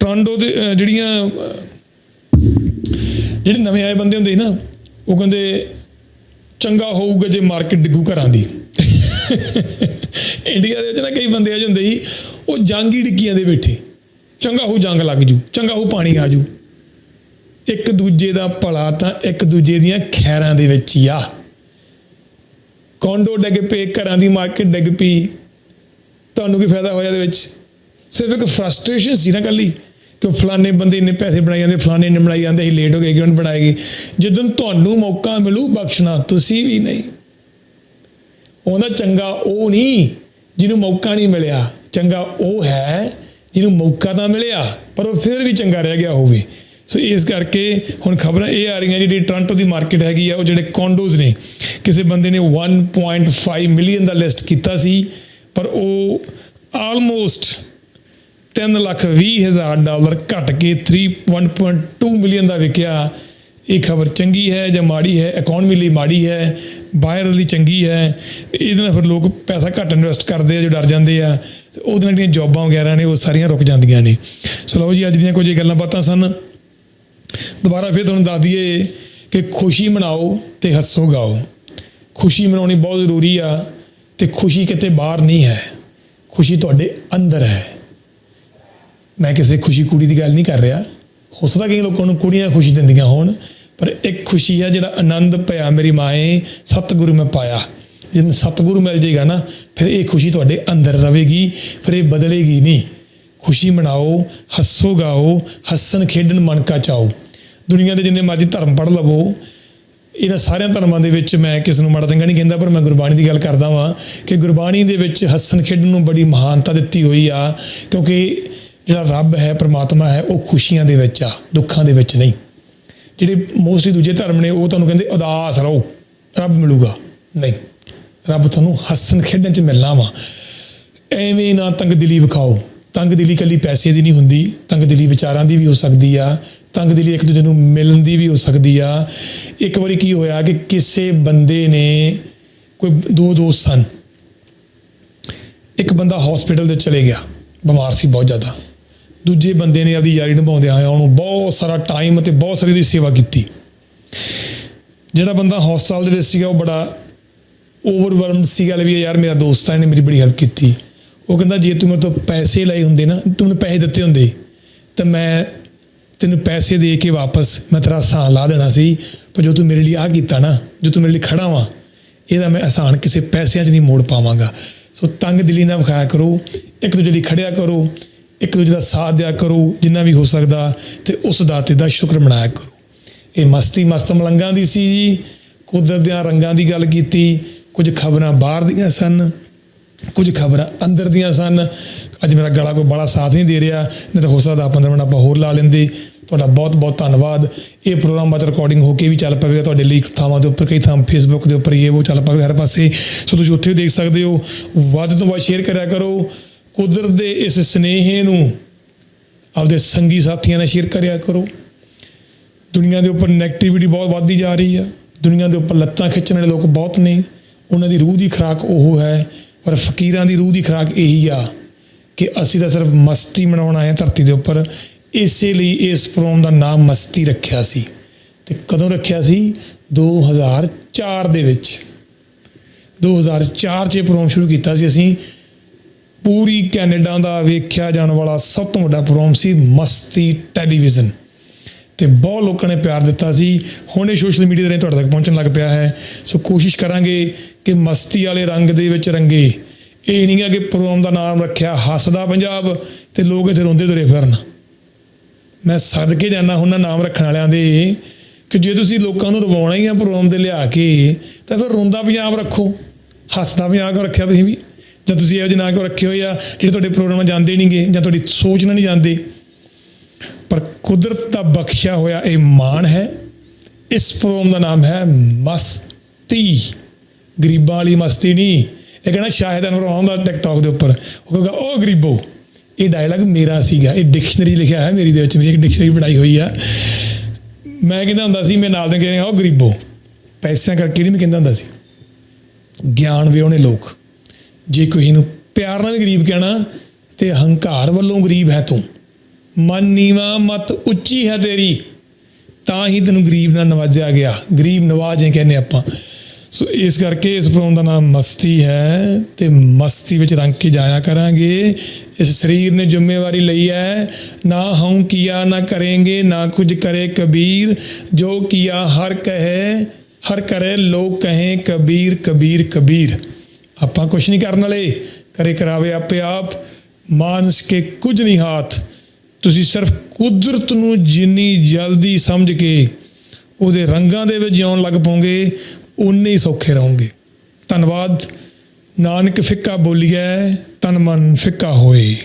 ਟਰਾਂਡੋ ਦੇ ਜਿਹੜੀਆਂ ਜਿਹੜੇ ਨਵੇਂ ਆਏ ਬੰਦੇ ਹੁੰਦੇ ਸੀ ਨਾ, ਉਹ ਕਹਿੰਦੇ, ਚੰਗਾ ਹੋਊਗਾ ਜੇ ਮਾਰਕੀਟ ਡਿੱਗੂ ਘਰਾਂ ਦੀ। ਇੰਡੀਆ ਦੇ ਵਿੱਚ ਨਾ ਕਈ ਬੰਦੇ ਆ ਜਾਂਦੇ ਸੀ, ਉਹ ਜੰਗ ਹੀ ਡਿੱਗੀਆਂ ਦੇ ਬੈਠੇ। ਚੰਗਾ ਹੋ ਜੰਗ ਲੱਗ ਜੂ, ਚੰਗਾ ਹੋ ਪਾਣੀ ਆ ਜੂ। ਇੱਕ ਦੂਜੇ ਦਾ ਭਲਾ ਤਾਂ ਇੱਕ ਦੂਜੇ ਦੀਆਂ ਖੈਰਾਂ ਦੇ ਵਿੱਚ ਹੀ ਆ। ਕੌਂਡੋ ਡਿੱਗ ਪਏ, ਘਰਾਂ ਦੀ ਮਾਰਕੀਟ ਡਿੱਗ ਪਈ। ਤੁਹਾਨੂੰ ਕੀ ਫਾਇਦਾ ਹੋਇਆ ਇਹਦੇ ਵਿੱਚ? ਸਿਰਫ ਇੱਕ ਫਰਸਟ੍ਰੇਸ਼ਨ ਸੀ ਨਾ ਕੱਲੀ ਕਿ ਫਲਾਣੇ ਬੰਦੇ ਇੰਨੇ ਪੈਸੇ ਬਣਾਈ ਜਾਂਦੇ, ਫਲਾਣੇ ਨੇ ਬਣਾਈ ਜਾਂਦੇ ਸੀ ਲੇਟ ਹੋ ਗਏ, ਕਿਉਂ ਬਣਾਏ ਗਏ? ਜਦੋਂ ਤੁਹਾਨੂੰ ਮੌਕਾ ਮਿਲੂ ਬਖਸ਼ਣਾ, ਤੁਸੀਂ ਵੀ ਨਹੀਂ। ਉਹਦਾ ਚੰਗਾ ਉਹ ਨਹੀਂ। ਜਿਹਨੂੰ ਮੌਕਾ ਨਹੀਂ ਮਿਲਿਆ, ਚੰਗਾ ਉਹ ਹੈ, ਜਿਹਨੂੰ ਮੌਕਾ ਤਾਂ ਮਿਲਿਆ, ਪਰ ਉਹ ਫਿਰ ਵੀ ਚੰਗਾ ਰਹਿ ਗਿਆ ਹੋਵੇ। ਸੋ ਇਸ ਕਰਕੇ ਹੁਣ ਖਬਰਾਂ ਇਹ ਆ ਰਹੀਆਂ ਜਿਹੜੀ ਟੋਰਾਂਟੋ ਦੀ ਮਾਰਕੀਟ ਹੈਗੀ ਆ, ਉਹ ਜਿਹੜੇ ਕੌਂਡੋਜ਼ ਨੇ, ਕਿਸੇ ਬੰਦੇ ਨੇ 1.5 ਮਿਲੀਅਨ ਦਾ ਲਿਸਟ ਕੀਤਾ ਸੀ, ਪਰ ਉਹ ਆਲਮੋਸਟ 3 ਲੱਖ 20 ਹਜ਼ਾਰ ਡਾਲਰ ਘਟ ਕੇ 3 1.2 ਮਿਲੀਅਨ ਦਾ ਵਿਕਿਆ। ਇਹ ਖਬਰ ਚੰਗੀ ਹੈ ਜਾਂ ਮਾੜੀ ਹੈ? ਇਕਨੋਮੀ ਲਈ ਮਾੜੀ ਹੈ? ਬਾਹਰ ਲਈ ਚੰਗੀ ਹੈ? ਇਹਦੇ ਨਾਲ ਫਿਰ ਲੋਕ ਪੈਸਾ ਘੱਟ ਇਨਵੈਸਟ ਕਰਦੇ ਆ, ਜੋ ਡਰ ਜਾਂਦੇ ਆ। ਤੇ ਉਹਦੇ ਨਾਲ ਜਿਹੜੀਆਂ ਜੌਬਾਂ ਵਗੈਰਾ ਨੇ, ਉਹ ਸਾਰੀਆਂ ਰੁਕ ਜਾਂਦੀਆਂ ਨੇ। ਸੋ ਲਓ ਜੀ, ਅੱਜ ਦੀਆਂ ਕੁਝ ਗੱਲਾਂ ਬਾਤਾਂ ਸਨ। ਦੁਬਾਰਾ ਫਿਰ ਤੁਹਾਨੂੰ ਦੱਸ ਦਈਏ ਕਿ ਖੁਸ਼ੀ ਮਨਾਓ ਤੇ ਹੱਸੋ ਗਾਓ। ਖੁਸ਼ੀ ਮਨਾਉਣੀ ਬਹੁਤ ਜ਼ਰੂਰੀ ਆ ਤੇ ਖੁਸ਼ੀ ਕਿਤੇ ਬਾਹਰ ਨਹੀਂ ਹੈ। ਖੁਸ਼ੀ ਤੁਹਾਡੇ ਅੰਦਰ ਹੈ। ਮੈਂ ਕਿਸੇ ਖੁਸ਼ੀ ਕੁੜੀ ਦੀ ਗੱਲ ਨਹੀਂ ਕਰ ਰਿਹਾ। ਹੋ ਸਕਦਾ ਕਈ ਲੋਕਾਂ ਨੂੰ ਕੁੜੀਆਂ ਖੁਸ਼ੀ ਦਿੰਦੀਆਂ ਹੋਣ, ਪਰ ਇੱਕ ਖੁਸ਼ੀ ਹੈ ਜਿਹੜਾ ਆਨੰਦ ਪਿਆ ਮੇਰੀ ਮਾਏ ਸਤਿਗੁਰੂ ਮੈਂ ਪਾਇਆ। ਜਿੰਨ ਸਤਿਗੁਰੂ ਮਿਲ ਜਾਏਗਾ ਨਾ, ਫਿਰ ਇਹ ਖੁਸ਼ੀ ਤੁਹਾਡੇ ਅੰਦਰ ਰਹੇਗੀ ਫਿਰ ਇਹ ਬਦਲੇਗੀ ਨਹੀਂ। ਖੁਸ਼ੀ ਮਨਾਓ, ਹੱਸੋ ਗਾਓ, ਹੱਸਣ ਖੇਡਣ ਮਨ ਕਾ ਚਾਓ। ਦੁਨੀਆ ਦੇ ਜਿੰਨੇ ਮਰਜ਼ੀ ਧਰਮ ਪੜ ਲਵੋ, ਇਹਨਾਂ ਸਾਰਿਆਂ ਧਰਮਾਂ ਦੇ ਵਿੱਚ ਮੈਂ ਕਿਸ ਨੂੰ ਮਾੜਾ ਚੰਗਾ ਨਹੀਂ ਕਹਿੰਦਾ, ਪਰ ਮੈਂ ਗੁਰਬਾਣੀ ਦੀ ਗੱਲ ਕਰਦਾ ਵਾਂ ਕਿ ਗੁਰਬਾਣੀ ਦੇ ਵਿੱਚ ਹੱਸਣ ਖੇਡਣ ਨੂੰ ਬੜੀ ਮਹਾਨਤਾ ਦਿੱਤੀ ਹੋਈ ਆ, ਕਿਉਂਕਿ ਜਿਹੜਾ ਰੱਬ ਹੈ, ਪ੍ਰਮਾਤਮਾ ਹੈ, ਉਹ ਖੁਸ਼ੀਆਂ ਦੇ ਵਿੱਚ ਆ, ਦੁੱਖਾਂ ਦੇ ਵਿੱਚ ਨਹੀਂ। ਜਿਹੜੇ ਮੋਸਟਲੀ ਦੂਜੇ ਧਰਮ ਨੇ, ਉਹ ਤੁਹਾਨੂੰ ਕਹਿੰਦੇ ਉਦਾਸ ਰਹੋ, ਰੱਬ ਮਿਲੂਗਾ। ਨਹੀਂ, ਰੱਬ ਤੁਹਾਨੂੰ ਹੱਸਣ ਖੇਡਣ ਚ ਮਿਲਣਾ ਵਾ। ਐਵੇਂ ਨਾ ਤੰਗ ਦਿਲੀ ਵਿਖਾਓ। ਤੰਗ ਦਿਲੀ ਕੱਲੀ ਪੈਸੇ ਦੀ ਨਹੀਂ ਹੁੰਦੀ, ਤੰਗ ਦਿਲੀ ਵਿਚਾਰਾਂ ਦੀ ਵੀ ਹੋ ਸਕਦੀ ਆ। ਤੰਗ ਦਿਲੀ ਇੱਕ ਦੂਜੇ ਨੂੰ ਮਿਲਣ ਦੀ ਵੀ ਹੋ ਸਕਦੀ ਆ। ਇੱਕ ਵਾਰੀ ਕੀ ਹੋਇਆ ਕਿ ਕਿਸੇ ਬੰਦੇ ਨੇ ਕੋਈ ਦੋ ਦੋਸਤ ਸਨ। ਇੱਕ ਬੰਦਾ ਹਸਪੀਟਲ ਦੇ ਚਲੇ ਗਿਆ, ਬਿਮਾਰ ਸੀ ਬਹੁਤ ਜ਼ਿਆਦਾ। ਦੂਜੇ ਬੰਦੇ ਨੇ ਆਪਦੀ ਯਾਰੀ ਨਿਭਾਉਂਦੇ ਹੋਏ ਉਹਨੂੰ ਬਹੁਤ ਸਾਰਾ ਟਾਈਮ ਅਤੇ ਬਹੁਤ ਸਾਰੀ ਦੀ ਸੇਵਾ ਕੀਤੀ। ਜਿਹੜਾ ਬੰਦਾ ਹਸਪਤਾਲ ਦੇ ਵਿੱਚ ਸੀਗਾ, ਉਹ ਬੜਾ ਓਵਰਵਰਮਡ ਸੀਗਾ, ਵੀ ਯਾਰ ਮੇਰਾ ਦੋਸਤ ਆ, ਇਹਨੇ ਮੇਰੀ ਬੜੀ ਹੈਲਪ ਕੀਤੀ। ਉਹ ਕਹਿੰਦਾ, ਜੇ ਤੂੰ ਮੇਰੇ ਤੋਂ ਪੈਸੇ ਲਏ ਹੁੰਦੇ ਨਾ, ਤੂੰ ਮੈਨੂੰ ਪੈਸੇ ਦਿੱਤੇ ਹੁੰਦੇ, ਤਾਂ ਮੈਂ ਤੈਨੂੰ ਪੈਸੇ ਦੇ ਕੇ ਵਾਪਸ ਮੈਂ ਤੇਰਾ ਸਾਹ ਲਾ ਦੇਣਾ ਸੀ, ਪਰ ਜੋ ਤੂੰ ਮੇਰੇ ਲਈ ਆ ਕੀਤਾ ਨਾ, ਜੋ ਤੂੰ ਮੇਰੇ ਲਈ ਖੜਾ ਵਾਂ, ਇਹਦਾ ਮੈਂ ਅਹਿਸਾਨ ਕਿਸੇ ਪੈਸਿਆਂ 'ਚ ਨਹੀਂ ਮੋੜ ਪਾਵਾਂਗਾ। ਸੋ ਤੰਗ ਦਿਲੀ ਨਾ ਵਿਖਾਇਆ ਕਰੋ, ਇੱਕ ਦੂਜੇ ਲਈ ਖੜਿਆ ਕਰੋ ਇੱਕ ਦੂਜੇ ਦਾ ਸਾਥ ਦਿਆ ਕਰੋ, ਜਿੰਨਾ ਵੀ ਹੋ ਸਕਦਾ, ਤੇ ਉਸ ਦਾਤੇ ਦਾ ਸ਼ੁਕਰ ਮਨਾਇਆ ਕਰੋ। ਇਹ ਮਸਤੀ ਮਸਤ ਮਲੰਗਾਂ ਦੀ ਸੀ ਜੀ। ਕੁਦਰਤ ਦੇ ਰੰਗਾਂ ਦੀ ਗੱਲ ਕੀਤੀ। ਕੁਝ ਖਬਰਾਂ ਬਾਹਰ ਦੀਆਂ ਸਨ, ਕੁਝ ਖਬਰਾਂ ਅੰਦਰ ਦੀਆਂ ਸਨ। ਅੱਜ ਮੇਰਾ ਗਲਾ ਕੋਈ ਬੜਾ ਸਾਥ ਨਹੀਂ ਦੇ ਰਿਹਾ। ਨਹੀਂ ਤਾਂ ਹੋ ਸਕਦਾ 15 ਮਿੰਟ ਆਪਾਂ ਹੋਰ ਲਾ ਲੈਂਦੇ। ਤੁਹਾਡਾ ਬਹੁਤ ਬਹੁਤ ਧੰਨਵਾਦ। ਇਹ ਪ੍ਰੋਗਰਾਮ ਬਾਅਦ ਰਿਕਾਰਡਿੰਗ ਹੋ ਕੇ ਵੀ ਚੱਲ ਪਵੇਗਾ। ਤੁਹਾਡੇ ਲਈ ਥਾਵਾਂ ਦੇ ਉੱਪਰ, ਕਈ ਥਾਂ ਫੇਸਬੁੱਕ ਦੇ ਉੱਪਰ ਇਹ ਉਹ ਚੱਲ ਪਵੇਗਾ ਹਰ ਪਾਸੇ। ਸੋ ਤੁਸੀਂ ਉੱਥੇ ਵੀ ਦੇਖ ਸਕਦੇ ਹੋ। ਵੱਧ ਤੋਂ ਵੱਧ ਸ਼ੇਅਰ ਕਰਿਆ ਕਰੋ। ਕੁਦਰਤ ਦੇ ਇਸ ਸਨੇਹ ਨੂੰ ਆਪਦੇ ਸੰਗੀ ਸਾਥੀਆਂ ਨਾਲ ਸ਼ੇਅਰ ਕਰਿਆ ਕਰੋ। ਦੁਨੀਆ ਦੇ ਉੱਪਰ ਨੈਗੇਟਿਵਿਟੀ ਬਹੁਤ ਵੱਧਦੀ ਜਾ ਰਹੀ ਆ। ਦੁਨੀਆ ਦੇ ਉੱਪਰ ਲੱਤਾਂ ਖਿੱਚਣ ਵਾਲੇ ਲੋਕ ਬਹੁਤ ਨੇ। ਉਹਨਾਂ ਦੀ ਰੂਹ ਦੀ ਖੁਰਾਕ ਉਹ ਹੈ, ਪਰ ਫਕੀਰਾਂ ਦੀ ਰੂਹ ਦੀ ਖੁਰਾਕ ਇਹੀ ਆ ਕਿ ਅਸੀਂ ਤਾਂ ਸਿਰਫ ਮਸਤੀ ਮਨਾਉਣ ਆਏ ਹਾਂ ਧਰਤੀ ਦੇ ਉੱਪਰ। ਇਸੇ ਲਈ ਇਸ ਪ੍ਰੋਗਰਾਮ ਦਾ ਨਾਮ ਮਸਤੀ ਰੱਖਿਆ ਸੀ। ਤੇ ਕਦੋਂ ਰੱਖਿਆ ਸੀ? 2004 ਦੇ ਵਿੱਚ। 2004 ਚ ਇਹ ਪ੍ਰੋਗਰਾਮ ਸ਼ੁਰੂ ਕੀਤਾ ਸੀ ਅਸੀਂ। ਪੂਰੀ ਕੈਨੇਡਾ ਦਾ ਵੇਖਿਆ ਜਾਣ ਵਾਲਾ ਸਭ ਤੋਂ ਵੱਡਾ ਪ੍ਰੋਗਰਾਮ ਸੀ ਮਸਤੀ ਟੈਲੀਵਿਜ਼ਨ। ਤੇ ਬਹੁਤ ਲੋਕਾਂ ਨੇ ਪਿਆਰ ਦਿੱਤਾ ਸੀ। ਹੁਣ ਇਹ ਸੋਸ਼ਲ ਮੀਡੀਆ ਦੇ ਰਾਹੀਂ ਤੁਹਾਡੇ ਤੱਕ ਪਹੁੰਚਣ ਲੱਗ ਪਿਆ ਹੈ। ਸੋ ਕੋਸ਼ਿਸ਼ ਕਰਾਂਗੇ ਕਿ ਮਸਤੀ ਵਾਲੇ ਰੰਗ ਦੇ ਵਿੱਚ ਰੰਗੇ। ਇਹ ਨਹੀਂ ਹੈ ਕਿ ਪ੍ਰੋਗਰਾਮ ਦਾ ਨਾਮ ਰੱਖਿਆ ਹੱਸਦਾ ਪੰਜਾਬ ਤੇ ਲੋਕ ਇੱਥੇ ਰੋਂਦੇ ਤੁਰੇ ਫਿਰਨ। ਮੈਂ ਸਦਕੇ ਜਾਣਾ ਹੁੰਦਾ ਨਾਮ ਰੱਖਣ ਵਾਲਿਆਂ ਦੇ ਕਿ ਜੇ ਤੁਸੀਂ ਲੋਕਾਂ ਨੂੰ ਰਵਾਉਣਾ ਹੀ ਆ ਪ੍ਰੋਗਰਾਮ ਦੇ ਲਿਆ ਕੇ, ਤਾਂ ਫਿਰ ਰੋਂਦਾ ਪੰਜਾਬ ਰੱਖੋ। ਹੱਸਦਾ ਪੰਜਾਬ ਰੱਖਿਆ ਤੁਸੀਂ ਵੀ? ਜਾਂ ਤੁਸੀਂ ਇਹੋ ਜਿਹੇ ਨਾ ਕਿਉਂ ਰੱਖੇ ਹੋਏ ਆ? ਜਿਹੜੇ ਤੁਹਾਡੇ ਪ੍ਰੋਗਰਾਮ ਜਾਂਦੇ ਨਹੀਂਗੇ ਜਾਂ ਤੁਹਾਡੀ ਸੋਚ ਨਾਲ ਨਹੀਂ ਜਾਂਦੇ। ਪਰ ਕੁਦਰਤ ਦਾ ਬਖਸ਼ਿਆ ਹੋਇਆ ਇਹ ਮਾਣ ਹੈ। ਇਸ ਪ੍ਰੋਗਰਾਮ ਦਾ ਨਾਮ ਹੈ ਮਸਤੀ। ਗਰੀਬਾਂ ਵਾਲੀ ਮਸਤੀ ਨਹੀਂ। ਇਹ ਕਹਿੰਦਾ ਸ਼ਾਹਿਦ ਅਨਵਰ ਆਉਂਦਾ ਟਿਕਟੌਕ ਦੇ ਉੱਪਰ। ਉਹ ਕਹੇਗਾ ਉਹ ਗਰੀਬੋ, ਇਹ ਡਾਇਲੌਗ ਮੇਰਾ ਸੀਗਾ। ਇਹ ਡਿਕਸ਼ਨਰੀ ਲਿਖਿਆ ਹੈ ਮੇਰੀ ਦੇ ਵਿੱਚ। ਮੇਰੀ ਇੱਕ ਡਿਕਸ਼ਨਰੀ ਬਣਾਈ ਹੋਈ ਆ। ਮੈਂ ਕਹਿੰਦਾ ਹੁੰਦਾ ਸੀ, ਮੈਂ ਨਾਲ ਦੇ ਕਹਿੰਦਾ ਉਹ ਗਰੀਬੋ, ਪੈਸਿਆਂ ਕਰਕੇ ਨਹੀਂ ਮੈਂ ਕਹਿੰਦਾ ਹੁੰਦਾ ਸੀ। ਗਿਆਨ ਵਿਉਣੇ ਲੋਕ। ਜੇ ਕੋਈ ਨੂੰ ਪਿਆਰ ਨਾਲ ਵੀ ਗਰੀਬ ਕਹਿਣਾ, ਤੇ ਹੰਕਾਰ ਵੱਲੋਂ ਗਰੀਬ ਹੈ ਤੂੰ। ਮਨ ਨੀਵਾ, ਮਤ ਉੱਚੀ ਹੈ ਤੇਰੀ, ਤਾਂ ਹੀ ਤੈਨੂੰ ਗਰੀਬ ਨਾਲ ਨਵਾਜਿਆ ਗਿਆ। ਗਰੀਬ ਨਵਾਜੇ ਕਹਿੰਦੇ ਆਪਾਂ। ਸੋ ਇਸ ਕਰਕੇ ਇਸ ਪ੍ਰੋਗਰਾਮ ਦਾ ਨਾਮ ਮਸਤੀ ਹੈ, ਤੇ ਮਸਤੀ ਵਿੱਚ ਰੰਗ ਕੇ ਜਾਇਆ ਕਰਾਂਗੇ। ਇਸ ਸਰੀਰ ਨੇ ਜ਼ਿੰਮੇਵਾਰੀ ਲਈ ਹੈ, ਨਾ ਹਉ ਕੀਆ ਨਾ ਕरेंगे ਨਾ ਕੁਝ ਕਰੇ ਕਬੀਰ। ਜੋ ਕੀਆ ਹਰ ਕਹੇ, ਹਰ ਕਰੇ ਲੋਕ ਕਹੇ ਕਬੀਰ ਕਬੀਰ ਕਬੀਰ। ਆਪਾਂ ਕੁਝ ਨਹੀਂ ਕਰਨ ਵਾਲੇ। ਕਰੇ ਕਰਾਵੇ ਆਪੇ ਆਪ। ਮਾਨਸ ਕੇ ਕੁਝ ਨਹੀਂ ਹਾਥ। ਤੁਸੀਂ ਸਿਰਫ ਕੁਦਰਤ ਨੂੰ ਜਿੰਨੀ ਜਲਦੀ ਸਮਝ ਕੇ ਉਹਦੇ ਰੰਗਾਂ ਦੇ ਵਿੱਚ ਜਿਉਣ ਲੱਗ ਪੋਗੇ ਉਨੇ ਹੀ ਸੌਖੇ ਰਹੋਗੇ। ਧੰਨਵਾਦ। ਨਾਨਕ ਫਿੱਕਾ ਬੋਲੀਐ, ਤਨ ਮਨ ਫਿੱਕਾ ਹੋਏ।